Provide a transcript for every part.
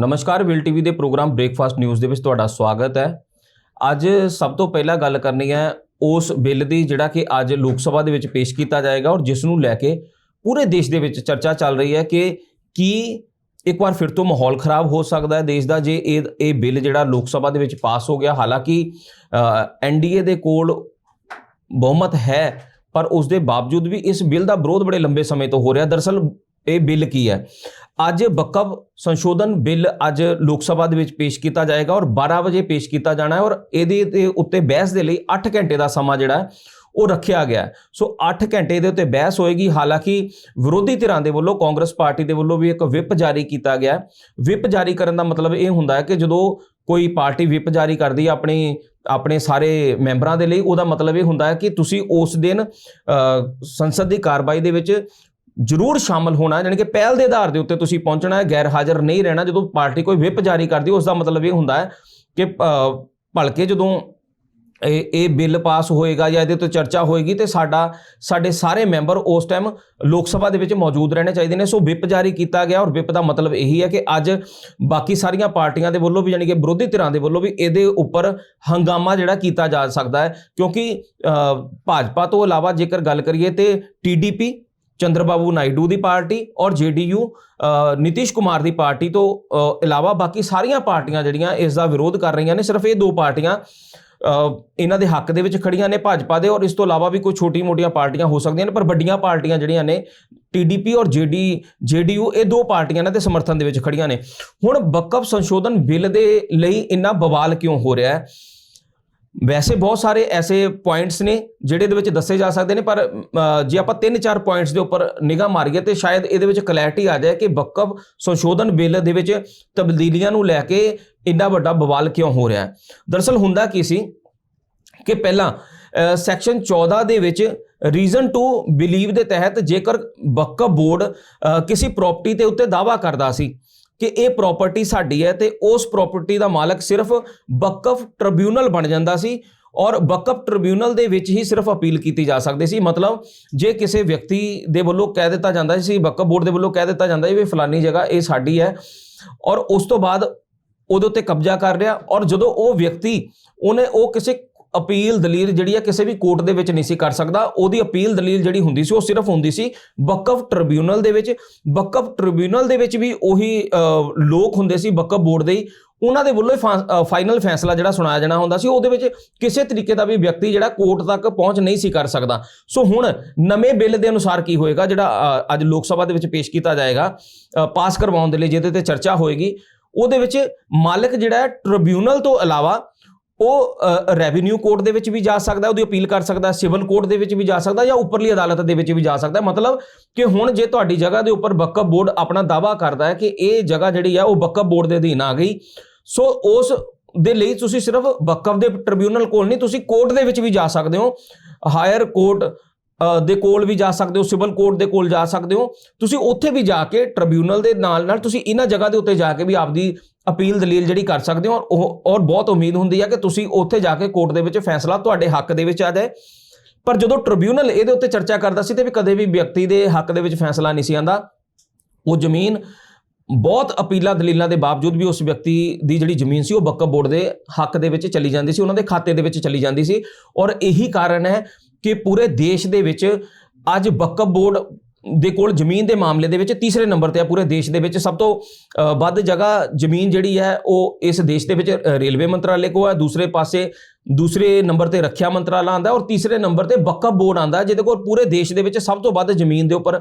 ਨਮਸਕਾਰ, ਵਿਲ ਟੀਵੀ ਦੇ ਪ੍ਰੋਗਰਾਮ ਬ੍ਰੇਕਫਾਸਟ ਨਿਊਜ਼ ਦੇ ਵਿੱਚ ਤੁਹਾਡਾ ਸਵਾਗਤ ਹੈ। ਅੱਜ ਸਭ ਤੋਂ ਪਹਿਲਾਂ ਗੱਲ ਕਰਨੀ ਹੈ ਉਸ ਬਿੱਲ ਦੀ, ਜਿਹੜਾ ਕਿ ਅੱਜ ਲੋਕ ਸਭਾ ਦੇ ਵਿੱਚ ਪੇਸ਼ ਕੀਤਾ ਜਾਏਗਾ ਔਰ ਜਿਸ ਨੂੰ ਲੈ ਕੇ ਪੂਰੇ ਦੇਸ਼ ਦੇ ਵਿੱਚ ਚਰਚਾ ਚੱਲ ਰਹੀ ਹੈ ਕਿ ਕੀ ਇੱਕ ਵਾਰ ਫਿਰ ਤੋਂ ਮਾਹੌਲ ਖਰਾਬ ਹੋ ਸਕਦਾ ਹੈ ਦੇਸ਼ ਦਾ, ਜੇ ਇਹ ਇਹ ਬਿੱਲ ਜਿਹੜਾ ਲੋਕ ਸਭਾ ਦੇ ਵਿੱਚ ਪਾਸ ਹੋ ਗਿਆ। ਹਾਲਾਂਕਿ ਐਨਡੀਏ ਦੇ ਕੋਲ ਬਹੁਮਤ ਹੈ, ਪਰ ਉਸ ਦੇ ਬਾਵਜੂਦ ਵੀ ਇਸ ਬਿੱਲ ਦਾ ਵਿਰੋਧ ਬੜੇ ਲੰਬੇ ਸਮੇਂ ਤੋਂ ਹੋ ਰਿਹਾ। ਦਰਅਸਲ ਇਹ ਬਿੱਲ ਕੀ ਹੈ? ਅੱਜ ਵਕਫ ਸੰਸ਼ੋਧਨ ਬਿੱਲ ਅੱਜ ਲੋਕ ਸਭਾ ਦੇ ਵਿੱਚ ਪੇਸ਼ ਕੀਤਾ ਜਾਏਗਾ ਔਰ 12 ਵਜੇ ਪੇਸ਼ ਕੀਤਾ ਜਾਣਾ ਹੈ ਔਰ ਇਹਦੇ ਦੇ ਉੱਤੇ ਬਹਿਸ ਦੇ ਲਈ 8 ਘੰਟੇ ਦਾ ਸਮਾਂ ਜਿਹੜਾ ਉਹ ਰੱਖਿਆ ਗਿਆ ਸੋ 8 ਘੰਟੇ ਦੇ ਉੱਤੇ ਬਹਿਸ ਹੋਏਗੀ। ਹਾਲਾਂਕਿ ਵਿਰੋਧੀ ਧਿਰਾਂ ਦੇ ਵੱਲੋਂ ਕਾਂਗਰਸ ਪਾਰਟੀ ਦੇ ਵੱਲੋਂ ਵੀ ਇੱਕ ਵਿਪ ਜਾਰੀ ਕੀਤਾ ਗਿਆ ਹੈ। ਵਿਪ ਜਾਰੀ ਕਰਨ ਦਾ ਮਤਲਬ ਇਹ ਹੁੰਦਾ ਹੈ ਕਿ ਜਦੋਂ ਕੋਈ ਪਾਰਟੀ ਵਿਪ ਜਾਰੀ ਕਰਦੀ ਹੈ ਆਪਣੀ, ਆਪਣੇ ਸਾਰੇ ਮੈਂਬਰਾਂ ਦੇ ਲਈ, ਉਹਦਾ ਮਤਲਬ ਇਹ ਹੁੰਦਾ ਹੈ ਕਿ ਤੁਸੀਂ ਉਸ ਦਿਨ ਸੰਸਦ ਦੀ ਕਾਰਵਾਈ ਦੇ ਵਿੱਚ ਜ਼ਰੂਰ ਸ਼ਾਮਲ ਹੋਣਾ ਯਾਨੀ ਕਿ ਪਹਿਲ ਦੇ ਆਧਾਰ ਦੇ ਉੱਤੇ ਤੁਸੀਂ ਪਹੁੰਚਣਾ ਹੈ ਗੈਰ ਹਾਜ਼ਰ ਨਹੀਂ ਰਹਿਣਾ ਜਦੋਂ ਪਾਰਟੀ ਕੋਈ ਵਿਪ ਜਾਰੀ ਕਰਦੀ ਉਸ ਦਾ ਮਤਲਬ ਇਹ ਹੁੰਦਾ ਹੈ ਕਿ ਭਲਕੇ ਜਦੋਂ ਇਹ ਇਹ ਬਿੱਲ ਪਾਸ ਹੋਏਗਾ ਜਾਂ ਇਹਦੇ ਤੋਂ ਚਰਚਾ ਹੋਏਗੀ ਤੇ ਸਾਡਾ ਸਾਡੇ ਸਾਰੇ ਮੈਂਬਰ ਉਸ ਟਾਈਮ ਲੋਕ ਸਭਾ ਦੇ ਵਿੱਚ ਮੌਜੂਦ ਰਹਿਣੇ ਚਾਹੀਦੇ ਨੇ। ਸੋ ਵਿਪ ਜਾਰੀ ਕੀਤਾ ਗਿਆ ਔਰ ਵਿਪ ਦਾ ਮਤਲਬ ਇਹੀ ਹੈ ਕਿ ਅੱਜ ਬਾਕੀ ਸਾਰੀਆਂ ਪਾਰਟੀਆਂ ਦੇ ਵੱਲੋਂ ਵੀ ਯਾਨੀ ਕਿ ਵਿਰੋਧੀ ਧਿਰਾਂ ਦੇ ਵੱਲੋਂ ਵੀ ਇਹਦੇ ਉੱਪਰ ਹੰਗਾਮਾ ਜਿਹੜਾ ਕੀਤਾ ਜਾ ਸਕਦਾ ਹੈ। ਕਿਉਂਕਿ ਅ, ਭਾਜਪਾ ਤੋਂ ਇਲਾਵਾ ਜੇਕਰ ਗੱਲ ਕਰੀਏ ਤੇ ਟੀਡੀਪੀ ਚੰਦਰਬਾਬੂ ਨਾਇਡੂ ਦੀ ਪਾਰਟੀ ਔਰ ਜੇਡੀਯੂ ਨਿਤਿਸ਼ ਕੁਮਾਰ ਦੀ ਪਾਰਟੀ ਤੋਂ ਇਲਾਵਾ ਬਾਕੀ ਸਾਰੀਆਂ ਪਾਰਟੀਆਂ ਜਿਹੜੀਆਂ ਇਸ ਦਾ ਵਿਰੋਧ ਕਰ ਰਹੀਆਂ ਨੇ, ਸਿਰਫ ਇਹ ਦੋ ਪਾਰਟੀਆਂ ਇਹਨਾਂ ਦੇ ਹੱਕ ਦੇ ਵਿੱਚ ਖੜੀਆਂ ਨੇ ਭਾਜਪਾ ਦੇ ਔਰ ਇਸ ਤੋਂ ਇਲਾਵਾ ਵੀ ਕੋਈ ਛੋਟੀ-ਮੋਟੀਆਂ ਪਾਰਟੀਆਂ ਹੋ ਸਕਦੀਆਂ ਨੇ, ਪਰ ਵੱਡੀਆਂ ਪਾਰਟੀਆਂ ਜਿਹੜੀਆਂ ਨੇ ਟੀਡੀਪੀ ਔਰ ਜੇਡੀ, ਜੇਡੀਯੂ ਇਹ ਦੋ ਪਾਰਟੀਆਂ ਨੇ ਤੇ ਸਮਰਥਨ ਦੇ ਵਿੱਚ ਖੜੀਆਂ ਨੇ। ਹੁਣ ਬਕਫ ਸੰਸ਼ੋਧਨ ਬਿੱਲ ਦੇ ਲਈ ਇੰਨਾ ਬਵਾਲ ਕਿਉਂ ਹੋ ਰਿਹਾ ਹੈ? ਵੈਸੇ ਬਹੁਤ ਸਾਰੇ ਐਸੇ ਪੁਆਇੰਟਸ ਨੇ ਜਿਹੜੇ ਦੇ ਵਿੱਚ ਦੱਸੇ ਜਾ ਸਕਦੇ ਨੇ, ਪਰ ਜੇ ਆਪਾਂ ਤਿੰਨ ਚਾਰ ਪੁਆਇੰਟਸ ਦੇ ਉੱਪਰ ਨਿਗਾਹ ਮਾਰੀਏ ਤੇ ਸ਼ਾਇਦ ਇਹਦੇ ਵਿੱਚ ਕਲੈਰਿਟੀ ਆ ਜਾਏ ਕਿ ਵਕਫ ਸੰਸ਼ੋਧਨ ਬਿੱਲ ਦੇ ਵਿੱਚ ਤਬਦੀਲੀਆਂ ਨੂੰ ਲੈ ਕੇ ਇੰਨਾ ਵੱਡਾ ਬਵਾਲ ਕਿਉਂ ਹੋ ਰਿਹਾ ਹੈ। ਦਰਅਸਲ ਹੁੰਦਾ ਕੀ ਸੀ ਕਿ ਪਹਿਲਾਂ ਸੈਕਸ਼ਨ 14 ਦੇ ਵਿੱਚ ਰੀਜ਼ਨ ਟੂ ਬਿਲੀਵ ਦੇ ਤਹਿਤ ਜੇਕਰ ਵਕਫ ਬੋਰਡ ਕਿਸੇ ਪ੍ਰਾਪਰਟੀ ਤੇ ਉੱਤੇ ਦਾਵਾ ਕਰਦਾ ਸੀ ਕਿ ਇਹ ਪ੍ਰਾਪਰਟੀ ਸਾਡੀ ਹੈ ਤੇ ਉਸ ਪ੍ਰਾਪਰਟੀ ਦਾ ਮਾਲਕ ਸਿਰਫ ਬਕਫ ਟ੍ਰਿਬਿਊਨਲ ਬਣ ਜਾਂਦਾ ਸੀ ਔਰ ਵਕਫ ਟ੍ਰਿਬਿਊਨਲ ਦੇ ਵਿੱਚ ਹੀ ਸਿਰਫ ਅਪੀਲ ਕੀਤੀ ਜਾ ਸਕਦੀ ਸੀ। ਮਤਲਬ ਜੇ ਕਿਸੇ ਵਿਅਕਤੀ ਦੇ ਵੱਲੋਂ ਕਹਿ ਦਿੱਤਾ ਜਾਂਦਾ ਸੀ, ਵਕਫ ਬੋਰਡ ਦੇ ਵੱਲੋਂ ਕਹਿ ਦਿੱਤਾ ਜਾਂਦਾ ਸੀ ਵੀ ਫਲਾਨੀ ਜਗ੍ਹਾ ਇਹ ਸਾਡੀ ਹੈ ਔਰ ਉਸ ਤੋਂ ਬਾਅਦ ਉਹਦੇ ਉੱਤੇ ਕਬਜ਼ਾ ਕਰ ਰਿਹਾ ਔਰ ਜਦੋਂ ਉਹ ਵਿਅਕਤੀ ਉਹਨੇ ਉਹ ਕਿਸੇ ਅਪੀਲ ਦਲੀਲ ਜਿਹੜੀ ਹੈ ਕਿਸੇ ਵੀ ਕੋਰਟ ਦੇ ਵਿੱਚ ਨਹੀਂ ਸੀ ਕਰ ਸਕਦਾ। ਉਹਦੀ ਅਪੀਲ ਦਲੀਲ ਜਿਹੜੀ ਹੁੰਦੀ ਸੀ, ਉਹ ਸਿਰਫ ਹੁੰਦੀ ਸੀ ਬਕਫ ਟ੍ਰਿਬਿਊਨਲ ਦੇ ਵਿੱਚ। ਬਕਫ ਟ੍ਰਿਬਿਊਨਲ ਦੇ ਵਿੱਚ ਵੀ ਉਹੀ ਲੋਕ ਹੁੰਦੇ ਸੀ ਵਕਫ ਬੋਰਡ ਦੇ ਹੀ। ਉਹਨਾਂ ਦੇ ਵੱਲੋਂ ਹੀ ਫਾਈਨਲ ਫੈਸਲਾ ਜਿਹੜਾ ਸੁਣਾਇਆ ਜਾਣਾ ਹੁੰਦਾ ਸੀ, ਉਹਦੇ ਵਿੱਚ ਕਿਸੇ ਤਰੀਕੇ ਦਾ ਵੀ ਵਿਅਕਤੀ ਜਿਹੜਾ ਕੋਰਟ ਤੱਕ ਪਹੁੰਚ ਨਹੀਂ ਸੀ ਕਰ ਸਕਦਾ। ਸੋ ਹੁਣ ਨਵੇਂ ਬਿੱਲ ਦੇ ਅਨੁਸਾਰ ਕੀ ਹੋਏਗਾ, ਜਿਹੜਾ ਅੱਜ ਲੋਕ ਸਭਾ ਦੇ ਵਿੱਚ ਪੇਸ਼ ਕੀਤਾ ਜਾਏਗਾ ਪਾਸ ਕਰਵਾਉਣ ਦੇ ਲਈ ਜਿਹਦੇ ਤੇ ਚਰਚਾ ਹੋਏਗੀ, ਉਹਦੇ ਵਿੱਚ ਮਾਲਕ ਜਿਹੜਾ ਟ੍ਰਿਬਿਊਨਲ ਤੋਂ ਇਲਾਵਾ ਉਹ ਰੈਵਨਿਊ ਕੋਰਟ ਦੇ ਵਿੱਚ ਵੀ ਜਾ ਸਕਦਾ ਉਹਦੀ ਅਪੀਲ ਕਰ ਸਕਦਾ ਸਿਵਲ ਕੋਰਟ ਦੇ ਵਿੱਚ ਵੀ ਜਾ ਸਕਦਾ ਜਾਂ ਉੱਪਰਲੀ ਅਦਾਲਤ ਦੇ ਵਿੱਚ ਵੀ ਜਾ ਸਕਦਾ ਮਤਲਬ ਕਿ ਹੁਣ ਜੇ ਤੁਹਾਡੀ ਜਗ੍ਹਾ ਦੇ ਉੱਪਰ ਵਕਫ ਬੋਰਡ ਆਪਣਾ ਦਾਵਾ ਕਰਦਾ ਹੈ ਕਿ ਇਹ ਜਗ੍ਹਾ ਜਿਹੜੀ ਆ ਉਹ ਵਕਫ ਬੋਰਡ ਦੇ ਅਧੀਨ ਆ ਗਈ। ਸੋ ਉਸ ਦੇ ਲਈ ਤੁਸੀਂ ਸਿਰਫ ਵਕਫ ਦੇ ਟ੍ਰਿਬਿਊਨਲ ਕੋਲ ਨਹੀਂ, ਤੁਸੀਂ ਕੋਰਟ ਦੇ ਵਿੱਚ ਵੀ ਜਾ ਸਕਦੇ ਹੋ। ਹਾਇਰ ਕੋਰਟ ਦੇ ਕੋਲ ਵੀ ਜਾ ਸਕਦੇ ਹੋ, ਸਿਵਲ ਕੋਰਟ ਦੇ ਕੋਲ ਜਾ ਸਕਦੇ ਹੋ। ਤੁਸੀਂ ਉੱਥੇ ਵੀ ਜਾ ਕੇ ਟ੍ਰਿਬਿਊਨਲ ਦੇ ਨਾਲ ਨਾਲ ਤੁਸੀਂ ਇਹਨਾਂ ਜਗ੍ਹਾ ਦੇ ਉੱਤੇ ਜਾ ਕੇ ਵੀ ਆਪਦੀ ਅਪੀਲ ਦਲੀਲ ਜਿਹੜੀ ਕਰ ਸਕਦੇ ਹੋ। ਔਰ ਉਹ, ਔਰ ਬਹੁਤ ਉਮੀਦ ਹੁੰਦੀ ਹੈ ਕਿ ਤੁਸੀਂ ਉੱਥੇ ਜਾ ਕੇ ਕੋਰਟ ਦੇ ਵਿੱਚ ਫੈਸਲਾ ਤੁਹਾਡੇ ਹੱਕ ਦੇ ਵਿੱਚ ਆ ਜਾਏ। ਪਰ ਜਦੋਂ ਟ੍ਰਿਬਿਊਨਲ ਇਹਦੇ ਉੱਤੇ ਚਰਚਾ ਕਰਦਾ ਸੀ ਤੇ ਵੀ ਕਦੇ ਵੀ ਵਿਅਕਤੀ ਦੇ ਹੱਕ ਦੇ ਵਿੱਚ ਫੈਸਲਾ ਨਹੀਂ ਸੀ ਆਂਦਾ ਉਹ ਜ਼ਮੀਨ ਬਹੁਤ ਅਪੀਲਾਂ ਦਲੀਲਾਂ ਦੇ ਬਾਵਜੂਦ ਵੀ ਉਸ ਵਿਅਕਤੀ ਦੀ ਜਿਹੜੀ ਜ਼ਮੀਨ ਸੀ ਉਹ ਬੱਕਬ ਬੋਰਡ ਦੇ ਹੱਕ ਦੇ ਵਿੱਚ ਚਲੀ ਜਾਂਦੀ ਸੀ, ਉਹਨਾਂ ਦੇ ਖਾਤੇ ਦੇ ਵਿੱਚ ਚਲੀ ਜਾਂਦੀ ਸੀ। ਔਰ ਇਹੀ ਕਾਰਨ ਹੈ ਕਿ ਪੂਰੇ ਦੇਸ਼ ਦੇ ਵਿੱਚ ਅੱਜ ਬੱਕਬ ਬੋਰਡ ਦੇ ਕੋਲ ਜ਼ਮੀਨ ਦੇ ਮਾਮਲੇ ਦੇ ਵਿੱਚ ਤੀਸਰੇ ਨੰਬਰ ਤੇ ਆ ਪੂਰੇ ਦੇਸ਼ ਦੇ ਵਿੱਚ ਸਭ ਤੋਂ ਅ, ਵੱਧ ਜਗ੍ਹਾ ਜ਼ਮੀਨ ਜਿਹੜੀ ਹੈ ਉਹ ਇਸ ਦੇਸ਼ ਦੇ ਵਿੱਚ ਅ, ਰੇਲਵੇ ਮੰਤਰਾਲੇ ਕੋਲ ਹੈ ਦੂਸਰੇ ਪਾਸੇ ਦੂਸਰੇ ਨੰਬਰ ਤੇ ਰੱਖਿਆ ਮੰਤਰਾਲਾ ਆਂਦਾ ਔਰ ਤੀਸਰੇ ਨੰਬਰ ਤੇ ਵਕਫ ਬੋਰਡ ਆਂਦਾ ਜਿਹਦੇ ਕੋਲ ਪੂਰੇ ਦੇਸ਼ ਦੇ ਵਿੱਚ ਸਭ ਤੋਂ ਵੱਧ ਜ਼ਮੀਨ ਦੇ ਉੱਪਰ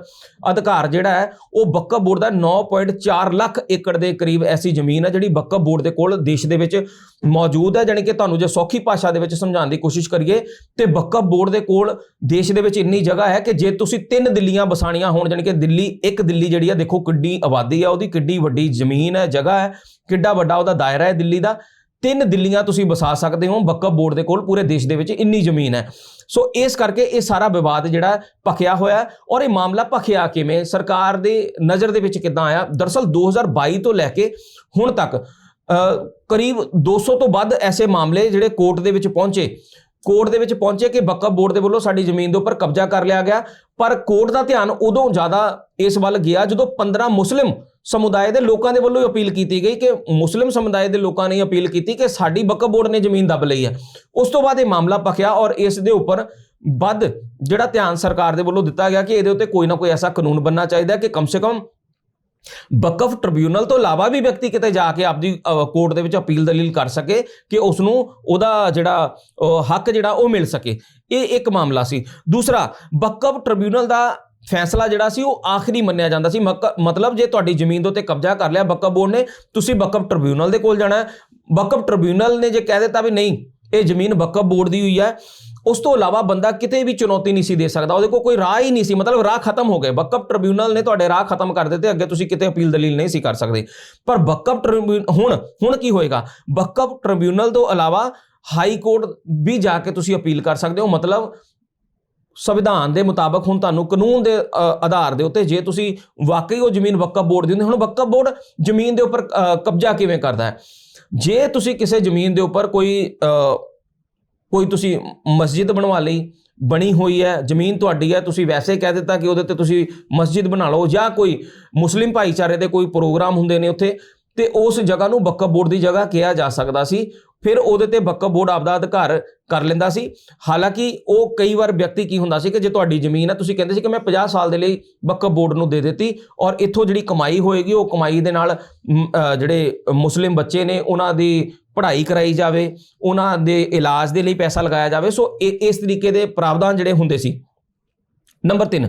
ਅਧਿਕਾਰ ਜਿਹੜਾ ਹੈ, ਉਹ ਵਕਫ ਬੋਰਡ ਦਾ 9.4 ਲੱਖ ਏਕੜ ਦੇ ਕਰੀਬ ਐਸੀ ਜ਼ਮੀਨ ਹੈ ਜਿਹੜੀ ਵਕਫ ਬੋਰਡ ਦੇ ਕੋਲ ਦੇਸ਼ ਦੇ ਵਿੱਚ ਮੌਜੂਦ ਹੈ, ਜਾਣੀ ਕਿ ਤੁਹਾਨੂੰ ਜੇ ਸੌਖੀ ਭਾਸ਼ਾ ਦੇ ਵਿੱਚ ਸਮਝਾਉਣ ਦੀ ਕੋਸ਼ਿਸ਼ ਕਰੀਏ, ਤੇ ਵਕਫ ਬੋਰਡ ਦੇ ਕੋਲ ਦੇਸ਼ ਦੇ ਵਿੱਚ ਇੰਨੀ ਜਗ੍ਹਾ ਹੈ ਕਿ ਜੇ ਤੁਸੀਂ ਤਿੰਨ ਦਿੱਲੀਆਂ ਵਸਾਣੀਆਂ ਹੋਣ, ਜਾਣੀ ਕਿ ਦਿੱਲੀ ਇੱਕ ਦਿੱਲੀ ਜਿਹੜੀ ਆ ਦੇਖੋ ਕਿੱਡੀ ਆਬਾਦੀ ਆ ਉਹਦੀ ਕਿੱਡੀ ਵੱਡੀ ਜ਼ਮੀਨ ਹੈ, ਜਗ੍ਹਾ ਹੈ, ਕਿੱਡਾ ਵੱਡਾ ਉਹਦਾ ਦਾਇਰਾ ਹੈ ਦਿੱਲੀ ਦਾ ਤਿੰਨ ਦਿੱਲੀਆਂ ਤੁਸੀਂ ਵਸਾ ਸਕਦੇ ਹੋ ਵਕਫ ਬੋਰਡ ਦੇ ਕੋਲ ਪੂਰੇ ਦੇਸ਼ ਦੇ ਵਿੱਚ ਇੰਨੀ ਜ਼ਮੀਨ ਹੈ। ਸੋ ਇਸ ਕਰਕੇ ਇਹ ਸਾਰਾ ਵਿਵਾਦ ਜਿਹੜਾ ਭਖਿਆ ਹੋਇਆ ਔਰ ਇਹ ਮਾਮਲਾ ਭਖਿਆ ਕਿਵੇਂ? ਸਰਕਾਰ ਦੇ ਨਜ਼ਰ ਦੇ ਵਿੱਚ ਕਿਦਾਂ ਆਇਆ? ਦਰਅਸਲ 2022 ਤੋਂ ਲੈ ਕੇ ਹੁਣ ਤੱਕ ਅ, ਕਰੀਬ 200 ਤੋਂ ਵੱਧ ਐਸੇ ਮਾਮਲੇ ਜਿਹੜੇ ਕੋਰਟ ਦੇ ਵਿੱਚ ਪਹੁੰਚੇ। ਕੋਰਟ ਦੇ ਵਿੱਚ ਪਹੁੰਚੇ ਕਿ ਵਕਫ ਬੋਰਡ ਦੇ ਵੱਲੋਂ ਸਾਡੀ ਜ਼ਮੀਨ ਦੇ ਉੱਪਰ ਕਬਜ਼ਾ ਕਰ ਲਿਆ ਗਿਆ। ਪਰ ਕੋਰਟ ਦਾ ਧਿਆਨ ਉਦੋਂ ਜ਼ਿਆਦਾ ਇਸ ਵੱਲ ਗਿਆ ਜਦੋਂ 15 ਮੁਸਲਿਮ ਸਮੁਦਾਇ ਦੇ ਲੋਕਾਂ ਦੇ ਵੱਲੋਂ ਹੀ ਅਪੀਲ ਕੀਤੀ ਗਈ ਕਿ ਮੁਸਲਿਮ ਸਮੁਦਾਇ ਦੇ ਲੋਕਾਂ ਨੇ ਅਪੀਲ ਕੀਤੀ ਕਿ ਸਾਡੀ ਵਕਫ ਬੋਰਡ ਨੇ ਜ਼ਮੀਨ ਦੱਬ ਲਈ ਹੈ। ਉਸ ਤੋਂ ਬਾਅਦ ਇਹ ਮਾਮਲਾ ਪਖਿਆ ਔਰ ਇਸ ਦੇ ਉੱਪਰ ਵੱਧ ਜਿਹੜਾ ਧਿਆਨ ਸਰਕਾਰ ਦੇ ਵੱਲੋਂ ਦਿੱਤਾ ਗਿਆ ਕਿ ਇਹਦੇ ਉੱਤੇ ਕੋਈ ਨਾ ਕੋਈ ਐਸਾ ਕਾਨੂੰਨ ਬਣਨਾ ਚਾਹੀਦਾ ਕਿ ਕਮ ਸੇ ਕਮ ਬਕਫ ਟ੍ਰਿਬਿਊਨਲ ਤੋਂ ਇਲਾਵਾ ਵੀ ਵਿਅਕਤੀ ਕਿਤੇ ਜਾ ਕੇ ਆਪਦੀ ਕੋਰਟ ਦੇ ਵਿੱਚ ਅਪੀਲ ਦਲੀਲ ਕਰ ਸਕੇ ਕਿ ਉਸ ਨੂੰ ਉਹਦਾ ਜਿਹੜਾ ਹੱਕ ਜਿਹੜਾ ਉਹ ਮਿਲ ਸਕੇ। ਇਹ ਇੱਕ ਮਾਮਲਾ ਸੀ। ਦੂਸਰਾ ਬਕਫ ਟ੍ਰਿਬਿਊਨਲ ਦਾ ਫੈਸਲਾ ਜਿਹੜਾ ਸੀ ਉਹ ਆਖਰੀ ਮੰਨਿਆ ਜਾਂਦਾ ਸੀ। ਮਤਲਬ ਜੇ ਤੁਹਾਡੀ ਜ਼ਮੀਨ ਦੇ ਉੱਤੇ ਕਬਜ਼ਾ ਕਰ ਲਿਆ ਬੱਕਬ ਬੋਰਡ ਨੇ, ਤੁਸੀਂ ਵਕਫ ਟ੍ਰਿਬਿਊਨਲ ਦੇ ਕੋਲ ਜਾਣਾ ਹੈ। ਵਕਫ ਟ੍ਰਿਬਿਊਨਲ ਨੇ ਜੇ ਕਹਿ ਦਿੱਤਾ ਵੀ ਨਹੀਂ, ਇਹ ਜ਼ਮੀਨ ਵਕਫ ਬੋਰਡ ਦੀ ਹੋਈ ਹੈ, ਉਸ ਤੋਂ ਇਲਾਵਾ ਬੰਦਾ ਕਿਤੇ ਵੀ ਚੁਣੌਤੀ ਨਹੀਂ ਸੀ ਦੇ ਸਕਦਾ। ਉਹਦੇ ਕੋਲ ਕੋਈ ਰਾਹ ਹੀ ਨਹੀਂ ਸੀ, ਮਤਲਬ ਰਾਹ ਖਤਮ ਹੋ ਗਏ। ਵਕਫ ਟ੍ਰਿਬਿਊਨਲ ਨੇ ਤੁਹਾਡੇ ਰਾਹ ਖਤਮ ਕਰ ਦਿੱਤੇ, ਅੱਗੇ ਤੁਸੀਂ ਕਿਤੇ ਅਪੀਲ ਦਲੀਲ ਨਹੀਂ ਸੀ ਕਰ ਸਕਦੇ। ਪਰ ਵਕਫ ਟ੍ਰਿਬਿਊਨਲ ਹੁਣ ਹੁਣ ਕੀ ਹੋਏਗਾ? ਵਕਫ ਟ੍ਰਿਬਿਊਨਲ ਤੋਂ ਇਲਾਵਾ ਹਾਈ ਕੋਰਟ ਵੀ ਜਾ ਕੇ ਤੁਸੀਂ ਅਪੀਲ ਕਰ ਸਕਦੇ ਹੋ। ਮਤਲਬ ਸੰਵਿਧਾਨ ਦੇ ਮੁਤਾਬਕ ਹੁਣ ਤੁਹਾਨੂੰ ਕਾਨੂੰਨ ਦੇ ਆਧਾਰ ਦੇ ਉੱਤੇ ਜੇ ਤੁਸੀਂ ਵਾਕਈ ਉਹ ਜ਼ਮੀਨ ਵਕਫ ਬੋਰਡ ਦੀ ਹੁੰਦੀ ਹੁਣ ਵਕਫ ਬੋਰਡ ਜ਼ਮੀਨ ਦੇ ਉੱਪਰ ਕਬਜ਼ਾ ਕਿਵੇਂ ਕਰਦਾ ਹੈ? ਜੇ ਤੁਸੀਂ ਕਿਸੇ ਜ਼ਮੀਨ ਦੇ ਉੱਪਰ ਕੋਈ ਅ, ਕੋਈ ਤੁਸੀਂ ਮਸਜਿਦ ਬਣਵਾ ਲਈ ਬਣੀ ਹੋਈ ਹੈ ਜ਼ਮੀਨ ਤੁਹਾਡੀ ਹੈ ਤੁਸੀਂ ਵੈਸੇ ਕਹਿ ਦਿੱਤਾ ਕਿ ਉਹਦੇ ਤੇ ਤੁਸੀਂ ਮਸਜਿਦ ਬਣਾ ਲਓ ਜਾਂ ਕੋਈ ਮੁਸਲਿਮ ਭਾਈਚਾਰੇ ਦੇ ਕੋਈ ਪ੍ਰੋਗਰਾਮ ਹੁੰਦੇ ਨੇ ਉੱਥੇ ਤੇ ਉਸ ਜਗ੍ਹਾ ਨੂੰ ਵਕਫ ਬੋਰਡ ਦੀ ਜਗ੍ਹਾ ਕਿਹਾ ਜਾ ਸਕਦਾ ਸੀ। ਫਿਰ ਉਹਦੇ ਤੇ ਵਕਫ ਬੋਰਡ ਆਪਦਾ ਅਧਿਕਾਰ ਕਰ ਲੈਂਦਾ ਸੀ। ਹਾਲਾਂਕਿ ਉਹ ਕਈ ਵਾਰ ਵਿਅਕਤੀ ਕੀ ਹੁੰਦਾ ਸੀ ਕਿ ਜੇ ਤੁਹਾਡੀ ਜ਼ਮੀਨ ਹੈ, ਤੁਸੀਂ ਕਹਿੰਦੇ ਸੀ ਕਿ ਮੈਂ 50 ਸਾਲ ਦੇ ਲਈ ਵਕਫ ਬੋਰਡ ਨੂੰ ਦੇ ਦਿੱਤੀ ਔਰ ਇੱਥੋਂ ਜਿਹੜੀ ਕਮਾਈ ਹੋਏਗੀ, ਉਹ ਕਮਾਈ ਦੇ ਨਾਲ ਜਿਹੜੇ ਮੁਸਲਿਮ ਬੱਚੇ ਨੇ, ਉਹਨਾਂ ਦੀ ਪੜ੍ਹਾਈ ਕਰਾਈ ਜਾਵੇ, ਉਹਨਾਂ ਦੇ ਇਲਾਜ ਦੇ ਲਈ ਪੈਸਾ ਲਗਾਇਆ ਜਾਵੇ। ਸੋ ਇਹ, ਇਸ ਤਰੀਕੇ ਦੇ ਪ੍ਰਾਵਧਾਨ ਜਿਹੜੇ ਹੁੰਦੇ ਸੀ। ਨੰਬਰ 3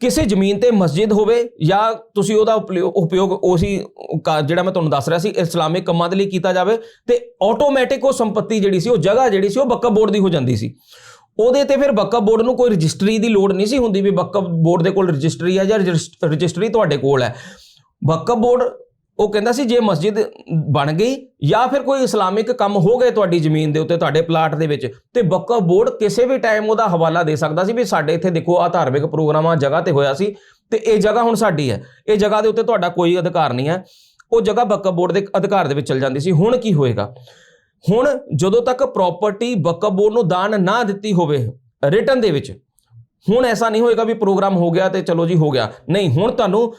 ਕਿਸੇ ਜ਼ਮੀਨ ਤੇ ਮਸਜਿਦ ਹੋਵੇ ਜਾਂ ਤੁਸੀਂ ਉਹਦਾ ਉਪਯੋ- ਉਪਯੋਗ ਉਸੇ ਕਾ- ਜਿਹੜਾ ਮੈਂ ਤੁਹਾਨੂੰ ਦੱਸ ਰਿਹਾ ਸੀ, ਇਸਲਾਮਿਕ ਕੰਮਾਂ ਦੇ ਲਈ ਕੀਤਾ ਜਾਵੇ ਤੇ ਆਟੋਮੈਟਿਕ ਉਹ ਸੰਪਤੀ ਜਿਹੜੀ ਸੀ, ਉਹ ਜਗ੍ਹਾ ਜਿਹੜੀ ਸੀ, ਉਹ ਬੱਕਬ ਬੋਰਡ ਦੀ ਹੋ ਜਾਂਦੀ ਸੀ। ਉਹਦੇ ਤੇ ਫਿਰ ਬੱਕਬ ਬੋਰਡ ਨੂੰ ਕੋਈ ਰਜਿਸਟਰੀ ਦੀ ਲੋੜ ਨਹੀਂ ਸੀ ਹੁੰਦੀ ਵੀ ਬੱਕਬ ਬੋਰਡ ਦੇ ਕੋਲ ਰਜਿਸਟਰੀ ਹੈ ਜਾਂ ਰਜਿਸਟ- ਰਜਿਸਟਰੀ ਤੁਹਾਡੇ ਕੋਲ ਹੈ। ਬੱਕਬ ਬੋਰਡ ਉਹ ਕਹਿੰਦਾ ਸੀ, ਜੇ ਮਸਜਿਦ ਬਣ ਗਈ ਜਾਂ ਫਿਰ ਕੋਈ ਇਸਲਾਮਿਕ ਕੰਮ ਹੋ ਗਏ ਤੁਹਾਡੀ ਜ਼ਮੀਨ ਦੇ ਉੱਤੇ, ਤੁਹਾਡੇ ਪਲਾਟ ਦੇ ਵਿੱਚ, ਤੇ ਵਕਫ ਬੋਰਡ ਕਿਸੇ ਵੀ ਟਾਈਮ ਉਹਦਾ ਹਵਾਲਾ ਦੇ ਸਕਦਾ ਸੀ ਵੀ ਸਾਡੇ ਇੱਥੇ ਦੇਖੋ ਆ ਧਾਰਮਿਕ ਪ੍ਰੋਗਰਾਮ ਆ ਜਗ੍ਹਾ ਤੇ ਹੋਇਆ ਸੀ, ਤੇ ਇਹ ਜਗ੍ਹਾ ਹੁਣ ਸਾਡੀ ਹੈ। ਇਹ ਜਗ੍ਹਾ ਦੇ ਉੱਤੇ ਤੁਹਾਡਾ ਕੋਈ ਅਧਿਕਾਰ ਨਹੀਂ ਹੈ। ਉਹ ਜਗ੍ਹਾ ਵਕਫ ਬੋਰਡ ਦੇ ਅਧਿਕਾਰ ਦੇ ਵਿੱਚ ਚਲ ਜਾਂਦੀ ਸੀ। ਹੁਣ ਕੀ ਹੋਏਗਾ? ਹੁਣ ਜਦੋਂ ਤੱਕ ਪ੍ਰਾਪਰਟੀ ਵਕਫ ਬੋਰਡ ਨੂੰ ਦਾਨ ਨਾ ਦਿੱਤੀ ਹੋਵੇ ਰਿਟਰਨ ਦੇ ਵਿੱਚ, ਹੁਣ ਐਸਾ ਨਹੀਂ ਹੋਏਗਾ ਵੀ ਪ੍ਰੋਗਰਾਮ ਹੋ ਗਿਆ ਤੇ ਚਲੋ ਜੀ ਹੋ ਗਿਆ। ਨਹੀਂ, ਹੁਣ ਤੁਹਾਨੂੰ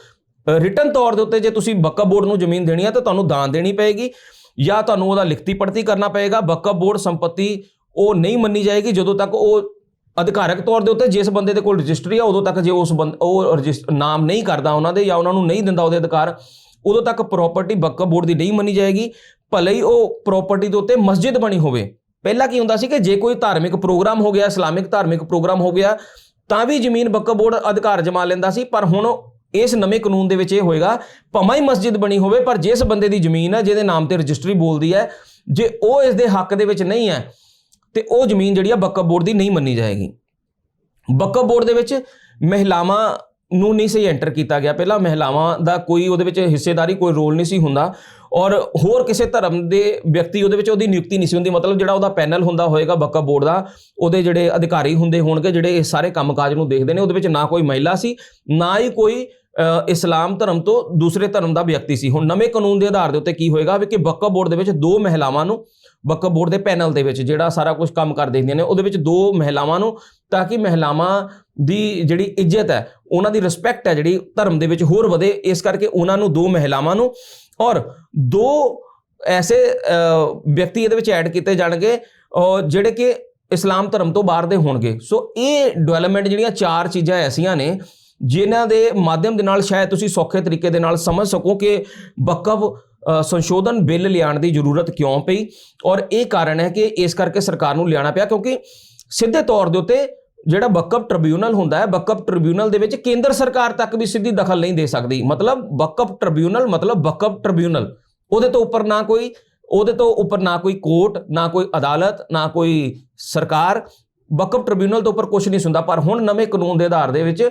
ਰਿਟਨ ਤੌਰ ਦੇ ਉੱਤੇ ਜੇ ਤੁਸੀਂ ਵਕਫ ਬੋਰਡ ਨੂੰ ਜ਼ਮੀਨ ਦੇਣੀ ਹੈ ਤਾਂ ਤੁਹਾਨੂੰ ਦਾਨ ਦੇਣੀ ਪਏਗੀ ਜਾਂ ਤੁਹਾਨੂੰ ਉਹਦਾ ਲਿਖਤੀ ਪੜਤੀ ਕਰਨਾ ਪਏਗਾ। ਵਕਫ ਬੋਰਡ ਸੰਪਤੀ ਉਹ ਨਹੀਂ ਮੰਨੀ ਜਾਏਗੀ ਜਦੋਂ ਤੱਕ ਉਹ ਅਧਿਕਾਰਕ ਤੌਰ ਦੇ ਉੱਤੇ ਜਿਸ ਬੰਦੇ ਦੇ ਕੋਲ ਰਜਿਸਟਰੀ ਆ ਉਦੋਂ ਤੱਕ ਜੇ ਉਸ ਬੰਦ ਉਹ ਰਜਿਸਟ ਨਾਮ ਨਹੀਂ ਕਰਦਾ ਉਹਨਾਂ ਦੇ ਜਾਂ ਉਹਨਾਂ ਨੂੰ ਨਹੀਂ ਦਿੰਦਾ ਉਹਦੇ ਅਧਿਕਾਰ, ਉਦੋਂ ਤੱਕ ਪ੍ਰਾਪਰਟੀ ਵਕਫ ਬੋਰਡ ਦੀ ਨਹੀਂ ਮੰਨੀ ਜਾਏਗੀ। ਭਲੇ ਹੀ ਉਹ ਪ੍ਰਾਪਰਟੀ ਦੇ ਉੱਤੇ ਮਸਜਿਦ ਬਣੀ ਹੋਵੇ। ਪਹਿਲਾਂ ਕੀ ਹੁੰਦਾ ਸੀ ਕਿ ਜੇ ਕੋਈ ਧਾਰਮਿਕ ਪ੍ਰੋਗਰਾਮ ਹੋ ਗਿਆ, ਇਸਲਾਮਿਕ ਧਾਰਮਿਕ ਪ੍ਰੋਗਰਾਮ ਹੋ ਗਿਆ, ਤਾਂ ਵੀ ਜ਼ਮੀਨ ਵਕਫ ਬੋਰਡ ਅਧਿਕਾਰ ਜਮਾ ਲੈਂਦਾ ਸੀ, ਪਰ ਹੁਣ ਇਸ ਨਵੇਂ ਕਾਨੂੰਨ ਦੇ ਵਿੱਚ ਇਹ ਹੋਏਗਾ, ਭਾਵੇਂ ਹੀ ਮਸਜਿਦ ਬਣੀ ਹੋਵੇ, ਪਰ ਜਿਸ ਬੰਦੇ ਦੀ ਜ਼ਮੀਨ ਹੈ, ਜਿਹਦੇ ਨਾਮ ਤੇ ਰਜਿਸਟਰੀ ਬੋਲਦੀ ਹੈ, ਜੇ ਉਹ ਇਸ ਦੇ ਹੱਕ ਦੇ ਵਿੱਚ ਨਹੀਂ ਹੈ, ਤੇ ਉਹ ਜ਼ਮੀਨ ਜਿਹੜੀ ਆ ਬੱਕਬ ਬੋਰਡ ਦੀ ਨਹੀਂ ਮੰਨੀ ਜਾਏਗੀ। ਬੱਕਬ ਬੋਰਡ ਦੇ ਵਿੱਚ ਮਹਿਲਾਵਾਂ ਨੂੰ ਨਹੀਂ ਸਹੀ ਐਂਟਰ ਕੀਤਾ ਗਿਆ। ਪਹਿਲਾਂ ਮਹਿਲਾਵਾਂ ਦਾ ਕੋਈ ਉਹਦੇ ਵਿੱਚ ਹਿੱਸੇਦਾਰੀ, ਕੋਈ ਰੋਲ ਨਹੀਂ ਸੀ ਹੁੰਦਾ। ਔਰ ਹੋਰ ਕਿਸੇ ਧਰਮ ਦੇ ਵਿਅਕਤੀ ਉਹਦੇ ਵਿੱਚ ਉਹਦੀ ਨਿਯੁਕਤੀ ਨਹੀਂ ਸੀ ਹੁੰਦੀ। ਮਤਲਬ ਜਿਹੜਾ ਉਹਦਾ ਪੈਨਲ ਹੁੰਦਾ ਹੋਏਗਾ ਵਕਫ ਬੋਰਡ ਦਾ, ਉਹਦੇ ਜਿਹੜੇ ਅਧਿਕਾਰੀ ਹੁੰਦੇ ਹੋਣਗੇ, ਜਿਹੜੇ ਇਹ ਸਾਰੇ ਕੰਮਕਾਜ ਨੂੰ ਦੇਖਦੇ ਨੇ, ਉਹਦੇ ਵਿੱਚ ਨਾ ਕੋਈ ਮਹਿਲਾ ਸੀ, ਨਾ ਹੀ ਕੋਈ ਇਸਲਾਮ ਧਰਮ ਤੋਂ ਦੂਸਰੇ ਧਰਮ ਦਾ ਵਿਅਕਤੀ ਸੀ। ਹੁਣ ਨਵੇਂ ਕਾਨੂੰਨ ਦੇ ਆਧਾਰ ਦੇ ਉੱਤੇ ਕੀ ਹੋਏਗਾ ਵੀ ਕਿ ਵਕਫ ਬੋਰਡ ਦੇ ਵਿੱਚ ਦੋ ਮਹਿਲਾਵਾਂ ਨੂੰ ਵਕਫ ਬੋਰਡ ਦੇ ਪੈਨਲ ਦੇ ਵਿੱਚ ਜਿਹੜਾ ਸਾਰਾ ਕੁਝ ਕੰਮ ਕਰ ਦੇਖਦੀਆਂ ਨੇ, ਉਹਦੇ ਵਿੱਚ ਦੋ ਮਹਿਲਾਵਾਂ ਨੂੰ ਤਾਂ ਕਿ ਮਹਿਲਾਵਾਂ ਦੀ ਜਿਹੜੀ ਇੱਜ਼ਤ ਹੈ, ਉਹਨਾਂ ਦੀ ਰਿਸਪੈਕਟ ਹੈ ਜਿਹੜੀ ਧਰਮ ਦੇ ਵਿੱਚ ਹੋਰ ਵਧੇ, ਇਸ ਕਰਕੇ ਉਹਨਾਂ ਨੂੰ ਦੋ ਮਹਿਲਾਵਾਂ ਨੂੰ ਔਰ ਦੋ ਐਸੇ ਵਿਅਕਤੀ ਇਹਦੇ ਵਿੱਚ ਐਡ ਕੀਤੇ ਜਾਣਗੇ ਜਿਹੜੇ ਕਿ ਇਸਲਾਮ ਧਰਮ ਤੋਂ ਬਾਹਰ ਦੇ ਹੋਣਗੇ। ਸੋ ਇਹ ਡਿਵੈਲਪਮੈਂਟ ਜਿਹੜੀਆਂ ਚਾਰ ਚੀਜ਼ਾਂ ਐਸੀਆਂ ਨੇ ਜਿਨ੍ਹਾਂ ਦੇ ਮਾਧਿਅਮ ਦੇ ਨਾਲ ਸ਼ਾਇਦ ਤੁਸੀਂ ਸੌਖੇ ਤਰੀਕੇ ਦੇ ਨਾਲ ਸਮਝ ਸਕੋ ਕਿ ਵਕਫ ਸੰਸ਼ੋਧਨ ਬਿੱਲ ਲਿਆਉਣ ਦੀ ਜ਼ਰੂਰਤ ਕਿਉਂ ਪਈ? ਔਰ ਇਹ ਕਾਰਨ ਹੈ ਕਿ ਇਸ ਕਰਕੇ ਸਰਕਾਰ ਨੂੰ ਲਿਆਉਣਾ ਪਿਆ ਕਿਉਂਕਿ ਸਿੱਧੇ ਤੌਰ ਦੇ ਉੱਤੇ ਜਿਹੜਾ ਵਕਫ ਟ੍ਰਿਬਿਊਨਲ ਹੁੰਦਾ ਹੈ ਵਕਫ ਟ੍ਰਿਬਿਊਨਲ ਦੇ ਵਿੱਚ ਕੇਂਦਰ ਸਰਕਾਰ ਤੱਕ ਵੀ ਸਿੱਧੀ ਦਖਲ ਨਹੀਂ ਦੇ ਸਕਦੀ। ਮਤਲਬ ਵਕਫ ਟ੍ਰਿਬਿਊਨਲ ਮਤਲਬ ਵਕਫ ਟ੍ਰਿਬਿਊਨਲ। ਉਹਦੇ ਤੋਂ ਉੱਪਰ ਨਾ ਕੋਈ, ਉਹਦੇ ਤੋਂ ਉੱਪਰ ਨਾ ਕੋਈ ਕੋਰਟ, ਨਾ ਕੋਈ ਅਦਾਲਤ, ਨਾ ਕੋਈ ਸਰਕਾਰ ਵਕਫ ਟ੍ਰਿਬਿਊਨਲ ਤੋਂ ਉੱਪਰ ਕੁਝ ਨਹੀਂ ਸੁਣਦਾ। ਪਰ ਹੁਣ ਨਵੇਂ ਕਾਨੂੰਨ ਦੇ ਆਧਾਰ ਦੇ ਵਿੱਚ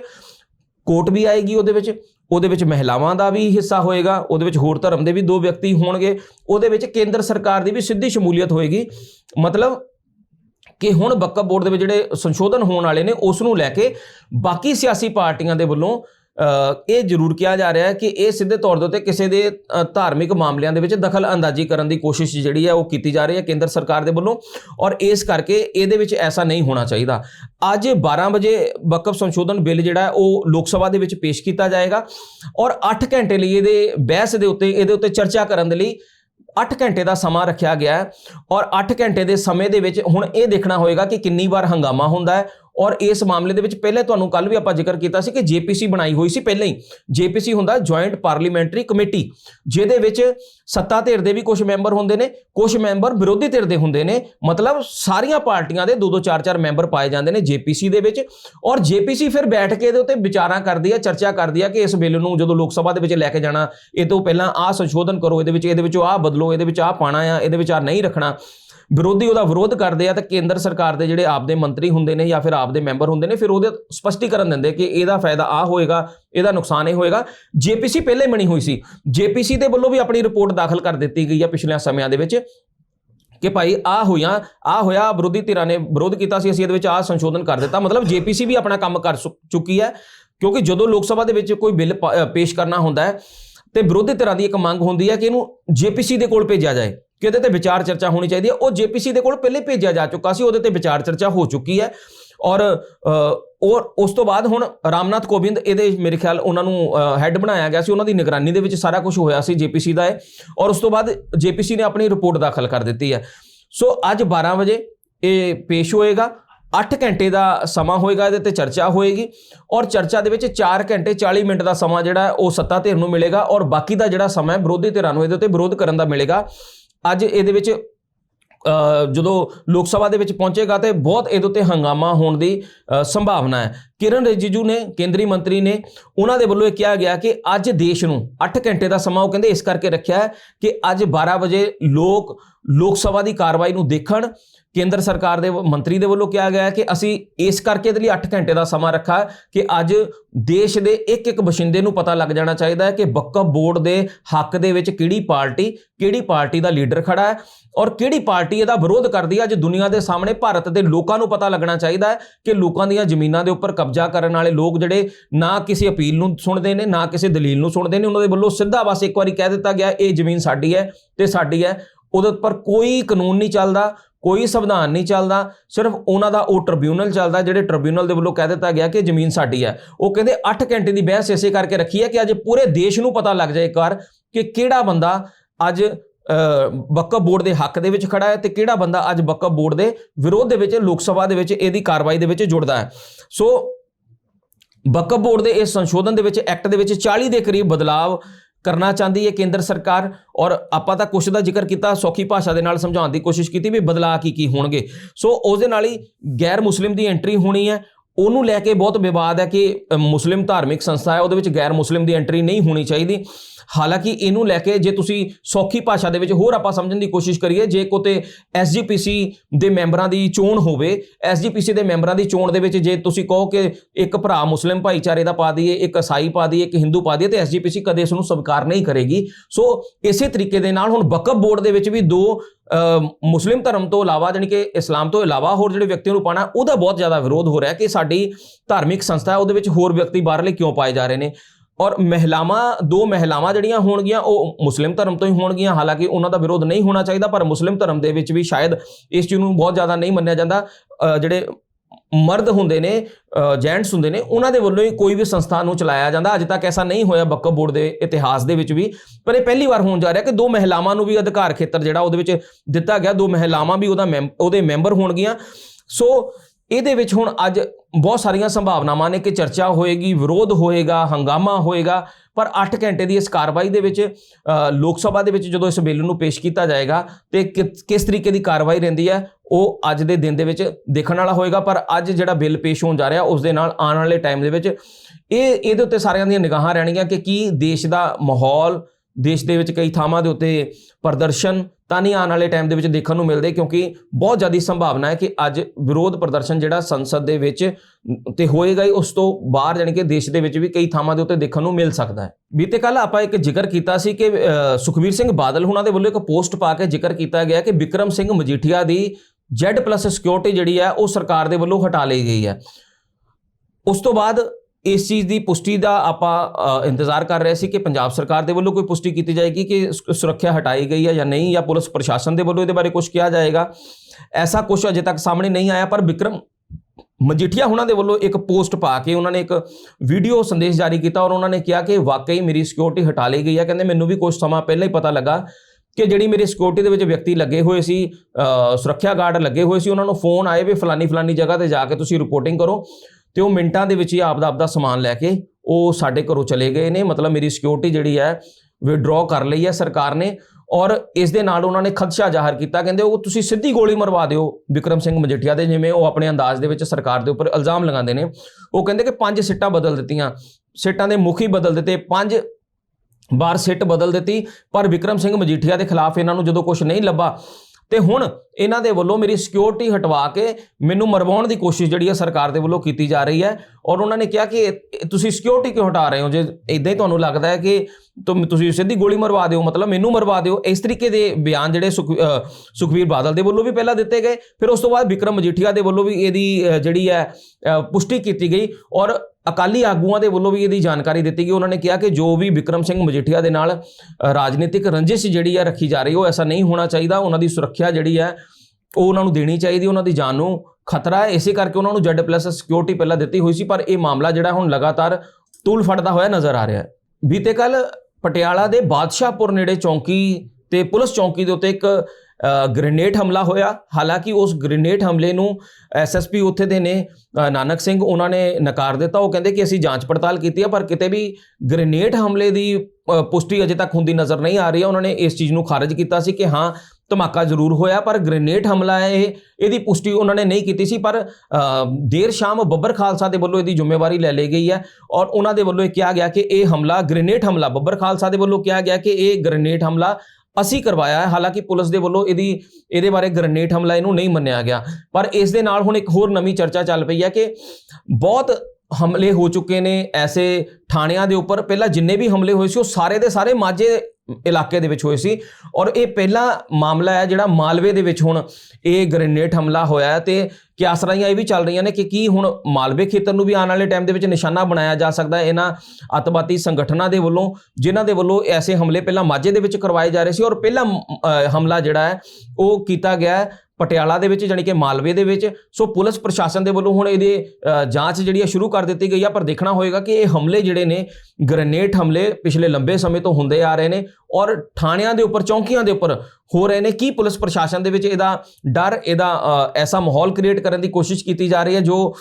ਕੋਰਟ ਵੀ ਆਏਗੀ ਉਹਦੇ ਵਿੱਚ ਉਹਦੇ ਵਿੱਚ ਮਹਿਲਾਵਾਂ ਦਾ ਵੀ ਹਿੱਸਾ ਹੋਏਗਾ, ਉਹਦੇ ਵਿੱਚ ਹੋਰ ਧਰਮ ਦੇ ਵੀ ਦੋ ਵਿਅਕਤੀ ਹੋਣਗੇ, ਉਹਦੇ ਵਿੱਚ ਕੇਂਦਰ ਸਰਕਾਰ ਦੀ ਵੀ ਸਿੱਧੀ ਸ਼ਮੂਲੀਅਤ ਹੋਏਗੀ। ਮਤਲਬ ਕਿ ਹੁਣ ਵਕਫ ਬੋਰਡ ਦੇ ਵਿੱਚ ਜਿਹੜੇ ਸੰਸ਼ੋਧਨ ਹੋਣ ਵਾਲੇ ਨੇ, ਉਸ ਨੂੰ ਲੈ ਕੇ ਬਾਕੀ ਸਿਆਸੀ ਪਾਰਟੀਆਂ ਦੇ ਵੱਲੋਂ ਇਹ ਜ਼ਰੂਰ ਕਿਹਾ ਜਾ ਰਿਹਾ ਹੈ ਕਿ ਇਹ ਸਿੱਧੇ ਤੌਰ ਦੇ ਉੱਤੇ ਕਿਸੇ ਦੇ ਧਾਰਮਿਕ ਮਾਮਲਿਆਂ ਦੇ ਵਿੱਚ ਦਖਲ ਅੰਦਾਜ਼ੀ ਕਰਨ ਦੀ ਕੋਸ਼ਿਸ਼ ਜਿਹੜੀ ਹੈ ਉਹ ਕੀਤੀ ਜਾ ਰਹੀ ਹੈ ਕੇਂਦਰ ਸਰਕਾਰ ਦੇ ਵੱਲੋਂ ਔਰ ਇਸ ਕਰਕੇ ਇਹਦੇ ਵਿੱਚ ਐਸਾ ਨਹੀਂ ਹੋਣਾ ਚਾਹੀਦਾ। ਅੱਜ 12 ਵਜੇ ਬਕਫ ਸੰਸ਼ੋਧਨ ਬਿੱਲ ਜਿਹੜਾ ਉਹ ਲੋਕ ਸਭਾ ਦੇ ਵਿੱਚ ਪੇਸ਼ ਕੀਤਾ ਜਾਏਗਾ ਔਰ 8 ਘੰਟੇ ਲਈ ਇਹਦੇ ਬਹਿਸ ਦੇ ਉੱਤੇ, ਇਹਦੇ ਉੱਤੇ ਚਰਚਾ ਕਰਨ ਦੇ ਲਈ 8 ਘੰਟੇ ਦਾ ਸਮਾਂ ਰੱਖਿਆ ਗਿਆ ਹੈ ਔਰ 8 ਘੰਟੇ ਦੇ ਸਮੇਂ ਦੇ ਵਿੱਚ ਹੁਣ ਇਹ ਦੇਖਣਾ ਹੋਏਗਾ ਕਿ ਕਿੰਨੀ ਵਾਰ ਹੰਗਾਮਾ ਹੁੰਦਾ ਹੈ ਔਰ ਇਸ ਮਾਮਲੇ ਦੇ ਵਿੱਚ ਪਹਿਲੇ ਤੁਹਾਨੂੰ ਕੱਲ ਵੀ ਆਪਾਂ ਜ਼ਿਕਰ ਕੀਤਾ ਸੀ ਕਿ ਜੇਪੀਸੀ ਬਣਾਈ ਹੋਈ ਸੀ ਪਹਿਲਾਂ ਹੀ। ਜੇਪੀਸੀ ਹੁੰਦਾ ਜੁਆਇੰਟ ਪਾਰਲੀਮੈਂਟਰੀ ਕਮੇਟੀ ਜਿਹਦੇ ਵਿੱਚ ਸੱਤਾ ਧਿਰ ਦੇ ਵੀ ਕੁਝ ਮੈਂਬਰ ਹੁੰਦੇ ਨੇ ਕੁਝ ਮੈਂਬਰ ਵਿਰੋਧੀ ਧਿਰ ਦੇ ਹੁੰਦੇ ਨੇ। ਮਤਲਬ ਸਾਰੀਆਂ ਪਾਰਟੀਆਂ ਦੇ ਦੋ ਦੋ ਚਾਰ ਚਾਰ ਮੈਂਬਰ ਪਾਏ ਜਾਂਦੇ ਨੇ ਜੇਪੀਸੀ ਦੇ ਵਿੱਚ। ਔਰ ਜੇਪੀਸੀ ਫਿਰ ਬੈਠ ਕੇ ਇਹਦੇ ਉੱਤੇ ਵਿਚਾਰਾਂ ਕਰਦੀ ਹੈ ਚਰਚਾ ਕਰਦੀ ਹੈ ਕਿ ਇਸ ਬਿੱਲ ਨੂੰ ਜਦੋਂ ਲੋਕ ਸਭਾ ਦੇ ਵਿੱਚ ਲੈ ਕੇ ਜਾਣਾ, ਇਹ ਤੋਂ ਪਹਿਲਾਂ ਆਹ ਸੰਸ਼ੋਧਨ ਕਰੋ, ਇਹਦੇ ਵਿੱਚ, ਇਹਦੇ ਵਿੱਚੋਂ ਆਹ ਬਦਲੋ, ਇਹਦੇ ਵਿੱਚ ਆਹ ਪਾਣਾ ਆ, ਇਹਦੇ ਵਿੱਚ ਆਹ ਨਹੀਂ ਰੱਖਣਾ। ਵਿਰੋਧੀ ਉਹਦਾ ਵਿਰੋਧ ਕਰਦੇ ਆ ਤਾਂ ਕੇਂਦਰ ਸਰਕਾਰ ਦੇ ਜਿਹੜੇ ਆਪਦੇ ਮੰਤਰੀ ਹੁੰਦੇ ਨੇ ਜਾਂ ਫਿਰ ਆਪਦੇ ਮੈਂਬਰ ਹੁੰਦੇ ਨੇ, ਫਿਰ ਉਹਦੇ ਸਪਸ਼ਟੀਕਰਨ ਦਿੰਦੇ ਕਿ ਇਹਦਾ ਫਾਇਦਾ ਆ ਹੋਏਗਾ, ਇਹਦਾ ਨੁਕਸਾਨ ਇਹ ਹੋਏਗਾ। ਜੇਪੀਸੀ ਪਹਿਲੇ ਬਣੀ ਹੋਈ ਸੀ। ਜੇਪੀਸੀ ਦੇ ਵੱਲੋਂ ਵੀ ਆਪਣੀ ਰਿਪੋਰਟ ਦਾਖਲ ਕਰ ਦਿੱਤੀ ਗਈ ਆ ਪਿਛਲੇ ਸਮਿਆਂ ਦੇ ਵਿੱਚ ਕਿ ਭਾਈ ਆ ਹੋਇਆ ਆ ਹੋਇਆ, ਵਿਰੋਧੀ ਧਿਰਾਂ ਨੇ ਵਿਰੋਧ ਕੀਤਾ ਸੀ, ਅਸੀਂ ਇਹਦੇ ਵਿੱਚ ਆ ਸੰਸ਼ੋਧਨ ਕਰ ਦਿੱਤਾ। ਮਤਲਬ ਜੇਪੀਸੀ ਵੀ ਆਪਣਾ ਕੰਮ ਕਰ ਚੁੱਕੀ ਹੈ, ਕਿਉਂਕਿ ਜਦੋਂ ਲੋਕ ਸਭਾ ਦੇ ਵਿੱਚ ਕੋਈ ਬਿੱਲ ਪੇਸ਼ ਕਰਨਾ ਹੁੰਦਾ ਹੈ, ਤੇ ਵਿਰੋਧੀ ਧਿਰਾਂ ਦੀ ਇੱਕ ਮੰਗ ਹੁੰਦੀ ਹੈ ਕਿ ਇਹਨੂੰ ਜੇਪੀਸੀ ਦੇ ਕੋਲ ਭੇਜਿਆ ਜਾਏ। ਕਿ ਇਹਦੇ ਤੇ ਵਿਚਾਰ ਚਰਚਾ ਹੋਣੀ ਚਾਹੀਦੀ ਹੈ। ਉਹ ਜੇਪੀਸੀ ਦੇ ਕੋਲ ਪਹਿਲੇ ਭੇਜਿਆ ਜਾ ਚੁੱਕਾ ਸੀ ਉਹਦੇ ਤੇ ਵਿਚਾਰ ਚਰਚਾ ਹੋ ਚੁੱਕੀ ਹੈ। ਔਰ ਅ, ਔਰ ਉਸ ਤੋਂ ਬਾਅਦ ਹੁਣ ਰਾਮਨਾਥ ਕੋਵਿੰਦ ਇਹਦੇ ਮੇਰੇ ਖਿਆਲ ਉਹਨਾਂ ਨੂੰ ਹੈੱਡ ਬਣਾਇਆ ਗਿਆ ਸੀ। ਉਹਨਾਂ ਦੀ ਨਿਗਰਾਨੀ ਦੇ ਵਿੱਚ ਸਾਰਾ ਕੁਝ ਹੋਇਆ ਸੀ ਜੇਪੀਸੀ ਦਾ ਹੈ ਔਰ ਉਸ ਤੋਂ ਬਾਅਦ ਜੇਪੀਸੀ ਨੇ ਆਪਣੀ ਰਿਪੋਰਟ ਦਾਖਲ ਕਰ ਦਿੱਤੀ ਹੈ। ਸੋ ਅੱਜ 12 ਵਜੇ ਇਹ ਪੇਸ਼ ਹੋਏਗਾ। 8 ਘੰਟੇ ਦਾ ਸਮਾਂ ਹੋਏਗਾ ਇਹਦੇ ਤੇ ਚਰਚਾ ਹੋਏਗੀ। ਔਰ ਚਰਚਾ ਦੇ ਵਿੱਚ 4 ਘੰਟੇ 40 ਮਿੰਟ ਦਾ ਸਮਾਂ ਜਿਹੜਾ ਉਹ ਸੱਤਾ ਧਿਰ ਨੂੰ ਮਿਲੇਗਾ। ਔਰ ਬਾਕੀ ਦਾ ਜਿਹੜਾ ਸਮਾਂ ਹੈ ਵਿਰੋਧੀ ਧਿਰਾਂ ਨੂੰ ਇਹਦੇ ਉੱਤੇ ਵਿਰੋਧ ਕਰਨ ਦਾ ਮਿਲੇਗਾ। ਅੱਜ ਇਹਦੇ ਵਿੱਚ ਜਦੋਂ ਲੋਕ ਸਭਾ ਦੇ ਵਿੱਚ ਪਹੁੰਚੇਗਾ ਤੇ ਬਹੁਤ ਇਹਦੇ ਉੱਤੇ ਹੰਗਾਮਾ ਹੋਣ ਦੀ ਸੰਭਾਵਨਾ ਹੈ। ਕਿਰਨ ਰਿਜੀਜੂ ਨੇ, ਕੇਂਦਰੀ ਮੰਤਰੀ ਨੇ, ਉਹਨਾਂ ਦੇ ਵੱਲੋਂ ਇਹ ਕਿਹਾ ਗਿਆ ਕਿ ਅੱਜ ਦੇਸ਼ ਨੂੰ 8 ਘੰਟੇ ਦਾ ਸਮਾਂ ਉਹ ਕਹਿੰਦੇ ਇਸ ਕਰਕੇ ਰੱਖਿਆ ਹੈ ਕਿ ਅੱਜ 12 ਵਜੇ ਲੋਕ ਲੋਕ ਸਭਾ ਦੀ ਕਾਰਵਾਈ ਨੂੰ ਦੇਖਣ ਕੇਂਦਰ ਸਰਕਾਰ ਦੇ ਮੰਤਰੀ ਦੇ ਵੱਲੋਂ ਕਿਹਾ ਗਿਆ ਹੈ ਕਿ ਅਸੀਂ ਇਸ ਕਰਕੇ ਇਹਦੇ ਲਈ 8 ਘੰਟੇ ਦਾ ਸਮਾਂ ਰੱਖਾ ਕਿ ਅੱਜ ਦੇਸ਼ ਦੇ ਇੱਕ ਇੱਕ ਬਸ਼ਿੰਦੇ ਨੂੰ ਪਤਾ ਲੱਗ ਜਾਣਾ ਚਾਹੀਦਾ ਹੈ ਕਿ ਵਕਫ ਬੋਰਡ ਦੇ ਹੱਕ ਦੇ ਵਿੱਚ ਕਿਹੜੀ ਪਾਰਟੀ ਕਿਹੜੀ ਪਾਰਟੀ ਦਾ ਲੀਡਰ ਖੜਾ ਹੈ ਔਰ ਕਿਹੜੀ ਪਾਰਟੀ ਇਹਦਾ ਵਿਰੋਧ ਕਰਦੀ ਹੈ। ਅੱਜ ਦੁਨੀਆ ਦੇ ਸਾਹਮਣੇ ਭਾਰਤ ਦੇ ਲੋਕਾਂ ਨੂੰ ਪਤਾ ਲੱਗਣਾ ਚਾਹੀਦਾ ਹੈ ਕਿ ਲੋਕਾਂ ਦੀਆਂ ਜ਼ਮੀਨਾਂ ਦੇ ਉੱਪਰ ਕਬਜ਼ਾ ਕਰਨ ਵਾਲੇ ਲੋਕ ਜਿਹੜੇ ਨਾ ਕਿਸੇ ਅਪੀਲ ਨੂੰ ਸੁਣਦੇ ਨੇ, ਨਾ ਕਿਸੇ ਦਲੀਲ ਨੂੰ ਸੁਣਦੇ ਨੇ, ਉਹਨਾਂ ਦੇ ਵੱਲੋਂ ਸਿੱਧਾ ਬਸ ਇੱਕ ਵਾਰੀ ਕਹਿ ਦਿੱਤਾ ਗਿਆ, ਇਹ ਜ਼ਮੀਨ ਸਾਡੀ ਹੈ ਤੇ ਸਾਡੀ ਹੈ। ਉਹਦੇ ਉੱਪਰ ਕੋਈ ਕਾਨੂੰਨ ਨਹੀਂ ਚੱਲਦਾ। ਕੋਈ ਸੰਵਿਧਾਨ ਨਹੀਂ ਚੱਲਦਾ, ਸਿਰਫ ਉਹਨਾਂ ਦਾ ਉਹ ਟ੍ਰਿਬਿਊਨਲ ਚੱਲਦਾ ਜਿਹੜੇ ਟ੍ਰਿਬਿਊਨਲ ਦੇ ਵੱਲੋਂ ਕਹਿ ਦਿੱਤਾ ਗਿਆ ਕਿ ਜ਼ਮੀਨ ਸਾਡੀ ਹੈ। ਉਹ ਕਹਿੰਦੇ 8 ਘੰਟੇ ਦੀ ਬਹਿਸ ਇਸੇ ਕਰਕੇ ਰੱਖੀ ਹੈ ਕਿ ਅੱਜ ਪੂਰੇ ਦੇਸ਼ ਨੂੰ ਪਤਾ ਲੱਗ ਜਾਏ ਇੱਕ ਵਾਰ ਕਿ ਕਿਹੜਾ ਬੰਦਾ ਅੱਜ ਵਕਫ ਬੋਰਡ ਦੇ ਹੱਕ ਦੇ ਵਿੱਚ ਖੜਾ ਹੈ ਤੇ ਕਿਹੜਾ ਬੰਦਾ ਅੱਜ ਵਕਫ ਬੋਰਡ ਦੇ ਵਿਰੋਧ ਦੇ ਵਿੱਚ, ਲੋਕ ਸਭਾ ਦੇ ਵਿੱਚ ਇਹਦੀ ਕਾਰਵਾਈ ਦੇ ਵਿੱਚ ਜੁੜਦਾ ਹੈ। ਸੋ ਵਕਫ ਬੋਰਡ ਦੇ ਇਸ ਸੰਸ਼ੋਧਨ ਦੇ ਵਿੱਚ, ਐਕਟ ਦੇ ਵਿੱਚ 40 ਦੇ ਕਰੀਬ ਬਦਲਾਵ ਕਰਨਾ ਚਾਹੁੰਦੀ ਹੈ ਕੇਂਦਰ ਸਰਕਾਰ ਔਰ ਆਪਾਂ ਤਾਂ ਕੁਛ ਦਾ ਜ਼ਿਕਰ ਕੀਤਾ, ਸੌਖੀ ਭਾਸ਼ਾ ਦੇ ਨਾਲ ਸਮਝਾਉਣ ਦੀ ਕੋਸ਼ਿਸ਼ ਕੀਤੀ ਵੀ ਬਦਲਾਅ ਕੀ ਕੀ ਹੋਣਗੇ। ਸੋ ਉਸ ਦੇ ਨਾਲ ਹੀ ਗੈਰ ਮੁਸਲਿਮ ਦੀ ਐਂਟਰੀ ਹੋਣੀ ਹੈ ਉਹਨੂੰ ਲੈ ਕੇ ਬਹੁਤ ਵਿਵਾਦ ਹੈ ਕਿ ਮੁਸਲਿਮ ਧਾਰਮਿਕ ਸੰਸਥਾ ਹੈ, ਉਹਦੇ ਵਿੱਚ ਗੈਰ ਮੁਸਲਿਮ ਦੀ ਐਂਟਰੀ ਨਹੀਂ ਹੋਣੀ ਚਾਹੀਦੀ। ਹਾਲਾਂਕਿ ਇਹਨੂੰ ਲੈ ਕੇ ਜੇ ਤੁਸੀਂ ਸੌਖੀ ਭਾਸ਼ਾ ਦੇ ਵਿੱਚ ਹੋਰ ਆਪਾਂ ਸਮਝਣ ਦੀ ਕੋਸ਼ਿਸ਼ ਕਰੀਏ, ਜੇ ਕੋਤੇ ਐਸਜੀਪੀਸੀ ਦੇ ਮੈਂਬਰਾਂ ਦੀ ਚੋਣ ਹੋਵੇ ਐਸਜੀਪੀਸੀ ਦੇ ਮੈਂਬਰਾਂ ਦੀ ਚੋਣ ਦੇ ਵਿੱਚ ਜੇ ਤੁਸੀਂ ਕਹੋ ਕਿ ਇੱਕ ਭਰਾ ਮੁਸਲਿਮ ਭਾਈਚਾਰੇ ਦਾ ਪਾ ਦਈਏ, ਇੱਕ ਈਸਾਈ ਪਾ ਦਈਏ, ਇੱਕ ਹਿੰਦੂ ਪਾ ਦਈਏ, ਤੇ ਐਸਜੀਪੀਸੀ ਕਦੇ ਇਸ ਨੂੰ ਸਵੀਕਾਰ ਨਹੀਂ ਕਰੇਗੀ। ਸੋ ਇਸੇ ਤਰੀਕੇ ਦੇ ਨਾਲ ਹੁਣ ਵਕਫ ਬੋਰਡ ਦੇ ਵਿੱਚ ਵੀ ਦੋ ਮੁਸਲਿਮ ਧਰਮ ਤੋਂ ਇਲਾਵਾ ਜਾਣੀ ਕਿ ਇਸਲਾਮ ਤੋਂ ਇਲਾਵਾ ਹੋਰ ਜਿਹੜੇ ਵਿਅਕਤੀਆਂ ਨੂੰ ਪਾਣਾ ਉਹਦਾ ਬਹੁਤ ਜ਼ਿਆਦਾ ਵਿਰੋਧ ਹੋ ਰਿਹਾ ਕਿ ਸਾਡੀ ਧਾਰਮਿਕ ਸੰਸਥਾ ਹੈ, ਉਹਦੇ ਵਿੱਚ ਹੋਰ ਵਿਅਕਤੀ ਬਾਹਰਲੇ ਕਿਉਂ ਪਾਏ ਜਾ ਰਹੇ ਨੇ? ਔਰ ਮਹਿਲਾਵਾਂ, ਦੋ ਮਹਿਲਾਵਾਂ ਜਿਹੜੀਆਂ ਹੋਣਗੀਆਂ, ਉਹ ਮੁਸਲਿਮ ਧਰਮ ਤੋਂ ਹੀ ਹੋਣਗੀਆਂ, ਹਾਲਾਂਕਿ ਉਹਨਾਂ ਦਾ ਵਿਰੋਧ ਨਹੀਂ ਹੋਣਾ ਚਾਹੀਦਾ, ਪਰ ਮੁਸਲਿਮ ਧਰਮ ਦੇ ਵਿੱਚ ਵੀ ਸ਼ਾਇਦ ਇਸ ਚੀਜ਼ ਨੂੰ ਬਹੁਤ ਜ਼ਿਆਦਾ ਨਹੀਂ ਮੰਨਿਆ ਜਾਂਦਾ। ਜਿਹੜੇ ਮਰਦ ਹੁੰਦੇ ਨੇ ਜੈਂਟਸ ਹੁੰਦੇ ਨੇ, ਉਹਨਾਂ ਦੇ ਵੱਲੋਂ ਹੀ ਕੋਈ ਵੀ ਸੰਸਥਾ ਨੂੰ ਚਲਾਇਆ ਜਾਂਦਾ। ਅੱਜ ਤੱਕ ਐਸਾ ਨਹੀਂ ਹੋਇਆ ਬੱਕਬ ਬੋਰਡ ਦੇ ਇਤਿਹਾਸ ਦੇ ਵਿੱਚ ਵੀ। ਪਰ ਇਹ ਪਹਿਲੀ ਵਾਰ ਹੋਣ ਜਾ ਰਿਹਾ ਕਿ ਦੋ ਮਹਿਲਾਵਾਂ ਨੂੰ ਵੀ ਅਧਿਕਾਰ ਖੇਤਰ ਜਿਹੜਾ ਉਹਦੇ ਵਿੱਚ ਦਿੱਤਾ ਗਿਆ। ਦੋ ਮਹਿਲਾਵਾਂ ਵੀ ਉਹਦਾ ਮੈਂਬ- ਉਹਦੇ ਮੈਂਬਰ ਹੋਣਗੀਆਂ। ਸੋ ਇਹਦੇ ਵਿੱਚ ਹੁਣ ਅੱਜ ਬਹੁਤ ਸਾਰੀਆਂ ਸੰਭਾਵਨਾਵਾਂ ਨੇ ਕਿ ਚਰਚਾ ਹੋਏਗੀ, ਵਿਰੋਧ ਹੋਏਗਾ, ਹੰਗਾਮਾ ਹੋਏਗਾ, ਪਰ 8 ਘੰਟੇ ਦੀ ਇਸ ਕਾਰਵਾਈ ਦੇ ਵਿੱਚ ਲੋਕ ਸਭਾ ਦੇ ਵਿੱਚ ਜਦੋਂ ਇਸ ਬਿੱਲ ਨੂੰ ਪੇਸ਼ ਕੀਤਾ ਜਾਏਗਾ ਤੇ ਕਿ- ਕਿਸ ਤਰੀਕੇ ਦੀ ਕਾਰਵਾਈ ਰਹਿੰਦੀ ਹੈ, ਉਹ ਅੱਜ ਦੇ ਦਿਨ ਦੇ ਵਿੱਚ ਦੇਖਣ ਵਾਲਾ ਹੋਏਗਾ, ਪਰ ਅੱਜ ਜਿਹੜਾ ਬਿੱਲ ਪੇਸ਼ ਹੋਣ ਜਾ ਰਿਹਾ, ਉਸ ਦੇ ਨਾਲ ਆਉਣ ਵਾਲੇ ਟਾਈਮ ਦੇ ਵਿੱਚ ਇਹ, ਇਹਦੇ ਉੱਤੇ ਸਾਰਿਆਂ ਦੀਆਂ ਨਿਗਾਹਾਂ ਰਹਿਣਗੀਆਂ ਕਿ ਕੀ ਦੇਸ਼ ਦਾ ਮਾਹੌਲ, ਦੇਸ਼ ਦੇ ਵਿੱਚ ਕਈ ਥਾਵਾਂ ਦੇ ਉੱਤੇ ਪ੍ਰਦਰਸ਼ਨ ਤਾਂ ਨਹੀਂ ਆਉਣ ਵਾਲੇ ਟਾਈਮ ਦੇ ਵਿੱਚ ਦੇਖਣ ਨੂੰ ਮਿਲਦੇ ਕਿਉਂਕਿ ਬਹੁਤ ਜ਼ਿਆਦਾ ਸੰਭਾਵਨਾ ਹੈ ਕਿ ਅੱਜ ਵਿਰੋਧ ਪ੍ਰਦਰਸ਼ਨ ਜਿਹੜਾ ਸੰਸਦ ਦੇ ਵਿੱਚ ਤੇ ਹੋਏਗਾ ਹੀ ਉਸ ਤੋਂ ਬਾਹਰ ਜਾਣੀ ਕਿ ਦੇਸ਼ ਦੇ ਵਿੱਚ ਵੀ ਕਈ ਥਾਵਾਂ ਦੇ ਉੱਤੇ ਦੇਖਣ ਨੂੰ ਮਿਲ ਸਕਦਾ ਹੈ। ਬੀਤੇ ਕੱਲ ਆਪਾਂ ਇੱਕ ਜ਼ਿਕਰ ਕੀਤਾ ਸੀ ਕਿ ਅ, ਸੁਖਬੀਰ ਸਿੰਘ ਬਾਦਲ ਹੁਣਾਂ ਦੇ ਵੱਲੋਂ ਇੱਕ ਪੋਸਟ ਪਾ ਕੇ ਜ਼ਿਕਰ ਕੀਤਾ ਗਿਆ ਕਿ ਵਿਕਰਮ ਸਿੰਘ ਮਜੀਠੀਆ ਦੀ Z+ ਸਿਕਿਉਰਿਟੀ ਜਿਹੜੀ ਹੈ ਉਹ ਸਰਕਾਰ ਦੇ ਵੱਲੋਂ ਹਟਾ ਲਈ ਗਈ ਹੈ। ਉਸ ਤੋਂ ਬਾਅਦ ਇਸ ਚੀਜ਼ ਦੀ ਪੁਸ਼ਟੀ ਦਾ ਆਪਾਂ ਇੰਤਜ਼ਾਰ ਕਰ ਰਹੇ ਸੀ ਕਿ ਪੰਜਾਬ ਸਰਕਾਰ ਦੇ ਵੱਲੋਂ ਕੋਈ ਪੁਸ਼ਟੀ ਕੀਤੀ ਜਾਏਗੀ ਕਿ ਸੁਰੱਖਿਆ ਹਟਾਈ ਗਈ ਹੈ ਜਾਂ ਨਹੀਂ ਜਾਂ ਪੁਲਿਸ ਪ੍ਰਸ਼ਾਸਨ ਦੇ ਵੱਲੋਂ ਇਹਦੇ ਬਾਰੇ ਕੁਝ ਕਿਹਾ ਜਾਏਗਾ। ਐਸਾ ਕੁਝ ਅਜੇ ਤੱਕ ਸਾਹਮਣੇ ਨਹੀਂ ਆਇਆ, ਪਰ ਵਿਕਰਮ ਮਜੀਠੀਆ ਉਹਨਾਂ ਦੇ ਵੱਲੋਂ ਇੱਕ ਪੋਸਟ ਪਾ ਕੇ ਉਹਨਾਂ ਨੇ ਇੱਕ ਵੀਡੀਓ ਸੰਦੇਸ਼ ਜਾਰੀ ਕੀਤਾ ਔਰ ਉਹਨਾਂ ਨੇ ਕਿਹਾ ਕਿ ਵਾਕਈ ਮੇਰੀ ਸਿਕਿਉਰਿਟੀ ਹਟਾ ਲਈ ਗਈ ਹੈ। ਕਹਿੰਦੇ ਮੈਨੂੰ ਵੀ ਕੁਝ ਸਮਾਂ ਪਹਿਲਾਂ ਹੀ ਪਤਾ ਲੱਗਾ ਕਿ ਜਿਹੜੀ ਮੇਰੀ ਸਿਕਿਉਰਿਟੀ ਦੇ ਵਿੱਚ ਵਿਅਕਤੀ ਲੱਗੇ ਹੋਏ ਸੀ ਸੁਰੱਖਿਆ ਗਾਰਡ ਲੱਗੇ ਹੋਏ ਸੀ, ਉਹਨਾਂ ਨੂੰ ਫੋਨ ਆਏ ਵੀ ਫਲਾਨੀ ਫਲਾਨੀ ਜਗ੍ਹਾ ਤੇ ਜਾ ਕੇ ਤੁਸੀਂ ਰਿਪੋਰਟਿੰਗ ਕਰੋ। ਤੇ ਉਹ ਮਿੰਟਾਂ ਦੇ ਵਿੱਚ ਹੀ ਆਪਦਾ ਆਪਦਾ ਸਮਾਨ ਲੈ ਕੇ ਉਹ ਸਾਡੇ ਘਰੋਂ ਚਲੇ ਗਏ ਨੇ। ਮਤਲਬ ਮੇਰੀ ਸਿਕਿਉਰਿਟੀ ਜਿਹੜੀ ਹੈ ਵਿਡਰਾਅ ਕਰ ਲਈ ਹੈ ਸਰਕਾਰ ਨੇ ਔਰ ਇਸ ਦੇ ਨਾਲ ਉਹਨਾਂ ਨੇ ਖਦਸ਼ਾ ਜ਼ਾਹਰ ਕੀਤਾ। ਕਹਿੰਦੇ ਉਹ ਤੁਸੀਂ ਸਿੱਧੀ ਗੋਲੀ ਮਰਵਾ ਦਿਓ ਵਿਕਰਮ ਸਿੰਘ ਮਜੀਠੀਆ ਦੇ, ਜਿਵੇਂ ਉਹ ਆਪਣੇ ਅੰਦਾਜ਼ ਦੇ ਵਿੱਚ ਸਰਕਾਰ ਦੇ ਉੱਪਰ ਇਲਜ਼ਾਮ ਲਗਾਉਂਦੇ ਨੇ। ਉਹ ਕਹਿੰਦੇ ਕਿ ਪੰਜ ਸਿੱਟਾਂ ਬਦਲ ਦਿੱਤੀਆਂ। ਸਿੱਟਾਂ ਦੇ ਮੁਖੀ ਬਦਲ ਦਿੱਤੇ। ਪੰਜ ਵਾਰ ਸਿੱਟ ਬਦਲ ਦਿੱਤੀ। ਪਰ ਵਿਕਰਮ ਸਿੰਘ ਮਜੀਠੀਆ ਦੇ ਖਿਲਾਫ ਇਹਨਾਂ ਨੂੰ ਜਦੋਂ ਕੁਝ ਨਹੀਂ ਲੱਭਾ ਤੇ ਹੁਣ ਇਹਨਾਂ ਦੇ ਵੱਲੋਂ ਮੇਰੀ ਸਿਕਿਉਰਿਟੀ ਹਟਵਾ ਕੇ ਮੈਨੂੰ ਮਰਵਾਉਣ ਦੀ ਕੋਸ਼ਿਸ਼ ਜਿਹੜੀ ਹੈ ਸਰਕਾਰ ਦੇ ਵੱਲੋਂ ਕੀਤੀ ਜਾ ਰਹੀ ਹੈ। ਔਰ ਉਹਨਾਂ ਨੇ ਕਿਹਾ ਕਿ ਤੁਸੀਂ ਸਿਕਿਉਰਿਟੀ ਕਿਉਂ ਹਟਾ ਰਹੇ ਹੋ? ਜੇ ਇਦਾਂ ਹੀ ਤੁਹਾਨੂੰ ਲੱਗਦਾ ਹੈ ਕਿ ਤੁਮ ਤੁਸੀਂ ਸਿੱਧੀ ਗੋਲੀ ਮਰਵਾ ਦਿਓ, ਮਤਲਬ ਮੈਨੂੰ ਮਰਵਾ ਦਿਓ। ਇਸ ਤਰੀਕੇ ਦੇ ਬਿਆਨ ਜਿਹੜੇ ਸੁਖ- ਸੁਖਬੀਰ ਬਾਦਲ ਦੇ ਵੱਲੋਂ ਵੀ ਪਹਿਲਾਂ ਦਿੱਤੇ ਗਏ। ਫਿਰ ਉਸ ਤੋਂ ਬਾਅਦ ਵਿਕਰਮ ਮਜੀਠੀਆ ਦੇ ਵੱਲੋਂ ਵੀ ਇਹਦੀ ਜਿਹੜੀ ਹੈ ਪੁਸ਼ਟੀ ਕੀਤੀ ਗਈ। ਔਰ ਅਕਾਲੀ ਆਗੂਆਂ ਦੇ ਵੱਲੋਂ ਵੀ ਇਹਦੀ ਜਾਣਕਾਰੀ ਦਿੱਤੀ ਗਈ। ਉਹਨਾਂ ਨੇ ਕਿਹਾ ਕਿ ਜੋ ਵੀ ਵਿਕਰਮ ਸਿੰਘ ਮਜੀਠੀਆ ਦੇ ਨਾਲ ਰਾਜਨੀਤਿਕ ਰੰਜਿਸ਼ ਜਿਹੜੀ ਹੈ ਰੱਖੀ ਜਾ ਰਹੀ, ਉਹ ਐਸਾ ਨਹੀਂ ਹੋਣਾ ਚਾਹੀਦਾ। ਉਹਨਾਂ ਦੀ ਸੁਰੱਖਿਆ ਜਿਹੜੀ ਹੈ ਉਹ ਉਹਨਾਂ ਨੂੰ ਦੇਣੀ ਚਾਹੀਦੀ। ਉਹਨਾਂ ਦੀ ਜਾਨ ਨੂੰ ਖਤਰਾ ਹੈ। ਇਸੇ ਕਰਕੇ ਉਹਨਾਂ ਨੂੰ ਜ਼ੈਡ ਪਲੱਸ ਸਿਕਿਉਰਿਟੀ ਪਹਿਲਾਂ ਦਿੱਤੀ ਹੋਈ ਸੀ, ਪਰ ਇਹ ਮਾਮਲਾ ਜਿਹੜਾ ਹੁਣ ਲਗਾਤਾਰ ਤੂਲ ਫੜਦਾ ਹੋਇਆ ਨਜ਼ਰ ਆ ਰਿਹਾ ਹੈ। ਬੀਤੇ ਕੱਲ ਪਟਿਆਲਾ ਦੇ ਬਾਦਸ਼ਾਹਪੁਰ ਨੇੜੇ ਚੌਂਕੀ ਤੇ, ਪੁਲਿਸ ਚੌਂਕੀ ਦੇ ਉੱਤੇ ਇੱਕ ਗ੍ਰੇਨੇਡ ਹਮਲਾ ਹੋਇਆ। ਹਾਲਾਂਕਿ ਉਸ ਗ੍ਰੇਨੇਡ ਹਮਲੇ ਨੂੰ ਐਸਐਸਪੀ ਉੱਥੇ ਦੇ ਨੇ ਨਾਨਕ ਸਿੰਘ, ਉਹਨਾਂ ਨੇ ਨਕਾਰ ਦਿੱਤਾ। ਉਹ ਕਹਿੰਦੇ ਕਿ ਅਸੀਂ ਜਾਂਚ ਪੜਤਾਲ ਕੀਤੀ ਹੈ ਪਰ ਕਿਤੇ ਵੀ ਗ੍ਰੇਨੇਡ ਹਮਲੇ ਦੀ ਪੁਸ਼ਟੀ ਅਜੇ ਤੱਕ ਹੁੰਦੀ ਨਜ਼ਰ ਨਹੀਂ ਆ ਰਹੀ। ਹੈ ਉਹਨਾਂ ਨੇ ਇਸ ਚੀਜ਼ ਨੂੰ ਖਾਰਜ ਕੀਤਾ ਸੀ ਕਿ ਹਾਂ, ਧਮਾਕਾ ਜ਼ਰੂਰ ਹੋਇਆ, ਪਰ ਗ੍ਰੇਨੇਡ ਹਮਲਾ ਹੈ ਇਹ, ਇਹਦੀ ਪੁਸ਼ਟੀ ਉਹਨਾਂ ਨੇ ਨਹੀਂ ਕੀਤੀ ਸੀ, ਪਰ ਦੇਰ ਸ਼ਾਮ ਬੱਬਰ ਖਾਲਸਾ ਦੇ ਵੱਲੋਂ ਇਹਦੀ ਜ਼ਿੰਮੇਵਾਰੀ ਲੈ ਲਈ ਗਈ ਹੈ। ਔਰ ਉਹਨਾਂ ਦੇ ਵੱਲੋਂ ਇਹ ਕਿਹਾ ਗਿਆ ਕਿ ਇਹ ਹਮਲਾ ਗ੍ਰੇਨੇਡ ਹਮਲਾ, ਬੱਬਰ ਖਾਲਸਾ ਦੇ ਵੱਲੋਂ ਕਿਹਾ ਗਿਆ ਕਿ ਇਹ ਗ੍ਰੇਨੇਡ ਹਮਲਾ ਅਸੀਂ ਕਰਵਾਇਆ ਹੈ। ਹਾਲਾਂਕਿ ਪੁਲਿਸ ਦੇ ਵੱਲੋਂ ਇਹਦੀ, ਇਹਦੇ ਬਾਰੇ ਗ੍ਰੇਨੇਡ ਹਮਲਾ ਇਹਨੂੰ ਨਹੀਂ ਮੰਨਿਆ ਗਿਆ। ਪਰ ਇਸ ਦੇ ਨਾਲ ਹੁਣ ਇੱਕ ਹੋਰ ਨਵੀਂ ਚਰਚਾ ਚੱਲ ਪਈ ਹੈ ਕਿ ਬਹੁਤ ਹਮਲੇ ਹੋ ਚੁੱਕੇ ਨੇ ਐਸੇ ਥਾਣਿਆਂ ਦੇ ਉੱਪਰ। ਪਹਿਲਾਂ ਜਿੰਨੇ ਵੀ ਹਮਲੇ ਹੋਏ ਸੀ, ਉਹ ਸਾਰੇ ਦੇ ਸਾਰੇ ਮਾਝੇ ਇਲਾਕੇ ਦੇ ਵਿੱਚ ਹੋਏ ਸੀ। ਔਰ ਇਹ ਪਹਿਲਾ ਮਾਮਲਾ ਹੈ ਜਿਹੜਾ ਮਾਲਵੇ ਦੇ ਵਿੱਚ ਹੁਣ ਇਹ ਗ੍ਰੇਨੇਡ ਹਮਲਾ ਹੋਇਆ ਹੈ ਤੇ ਕਿਆਸਰਾਈਆਂ ਇਹ ਵੀ ਚੱਲ ਰਹੀਆਂ ਨੇ ਕਿ ਕੀ ਹੁਣ ਮਾਲਵੇ ਖੇਤਰ ਨੂੰ ਵੀ ਆਉਣ ਵਾਲੇ ਟਾਈਮ ਦੇ ਵਿੱਚ ਨਿਸ਼ਾਨਾ ਬਣਾਇਆ ਜਾ ਸਕਦਾ ਹੈ ਇਹਨਾਂ ਅੱਤਵਾਦੀ ਸੰਗਠਨਾਂ ਦੇ ਵੱਲੋਂ, ਜਿਨ੍ਹਾਂ ਦੇ ਵੱਲੋਂ ਐਸੇ ਹਮਲੇ ਪਹਿਲਾਂ ਮਾਝੇ ਦੇ ਵਿੱਚ ਕਰਵਾਏ ਜਾ ਰਹੇ ਸੀ। ਔਰ ਪਹਿਲਾ ਹਮਲਾ ਜਿਹੜਾ ਹੈ, ਉਹ ਕੀਤਾ ਗਿਆ ਪਟਿਆਲਾ ਦੇ ਵਿੱਚ, ਜਾਣੀ ਕਿ ਮਾਲਵੇ ਦੇ ਵਿੱਚ। ਸੋ ਪੁਲਿਸ ਪ੍ਰਸ਼ਾਸਨ ਦੇ ਵੱਲੋਂ ਹੁਣ ਇਹਦੇ ਜਾਂਚ ਜਿਹੜੀ ਹੈ ਸ਼ੁਰੂ ਕਰ ਦਿੱਤੀ ਗਈ ਆ, ਪਰ ਦੇਖਣਾ ਹੋਏਗਾ ਕਿ ਇਹ ਹਮਲੇ ਜਿਹੜੇ ਨੇ, ਗ੍ਰੇਨੇਡ ਹਮਲੇ ਪਿਛਲੇ ਲੰਬੇ ਸਮੇਂ ਤੋਂ ਹੁੰਦੇ ਆ ਰਹੇ ਨੇ ਔਰ ਥਾਣਿਆਂ ਦੇ ਉੱਪਰ, ਚੌਂਕੀਆਂ ਦੇ ਉੱਪਰ ਹੋ ਰਹੇ ਨੇ। ਕੀ ਪੁਲਿਸ ਪ੍ਰਸ਼ਾਸਨ ਦੇ ਵਿੱਚ ਇਹਦਾ ਡਰ, ਇਹਦਾ ਐਸਾ ਮਾਹੌਲ ਕ੍ਰੀਏਟ ਕਰਨ ਦੀ ਕੋਸ਼ਿਸ਼ ਕੀਤੀ ਜਾ ਰਹੀ ਹੈ, ਜੋ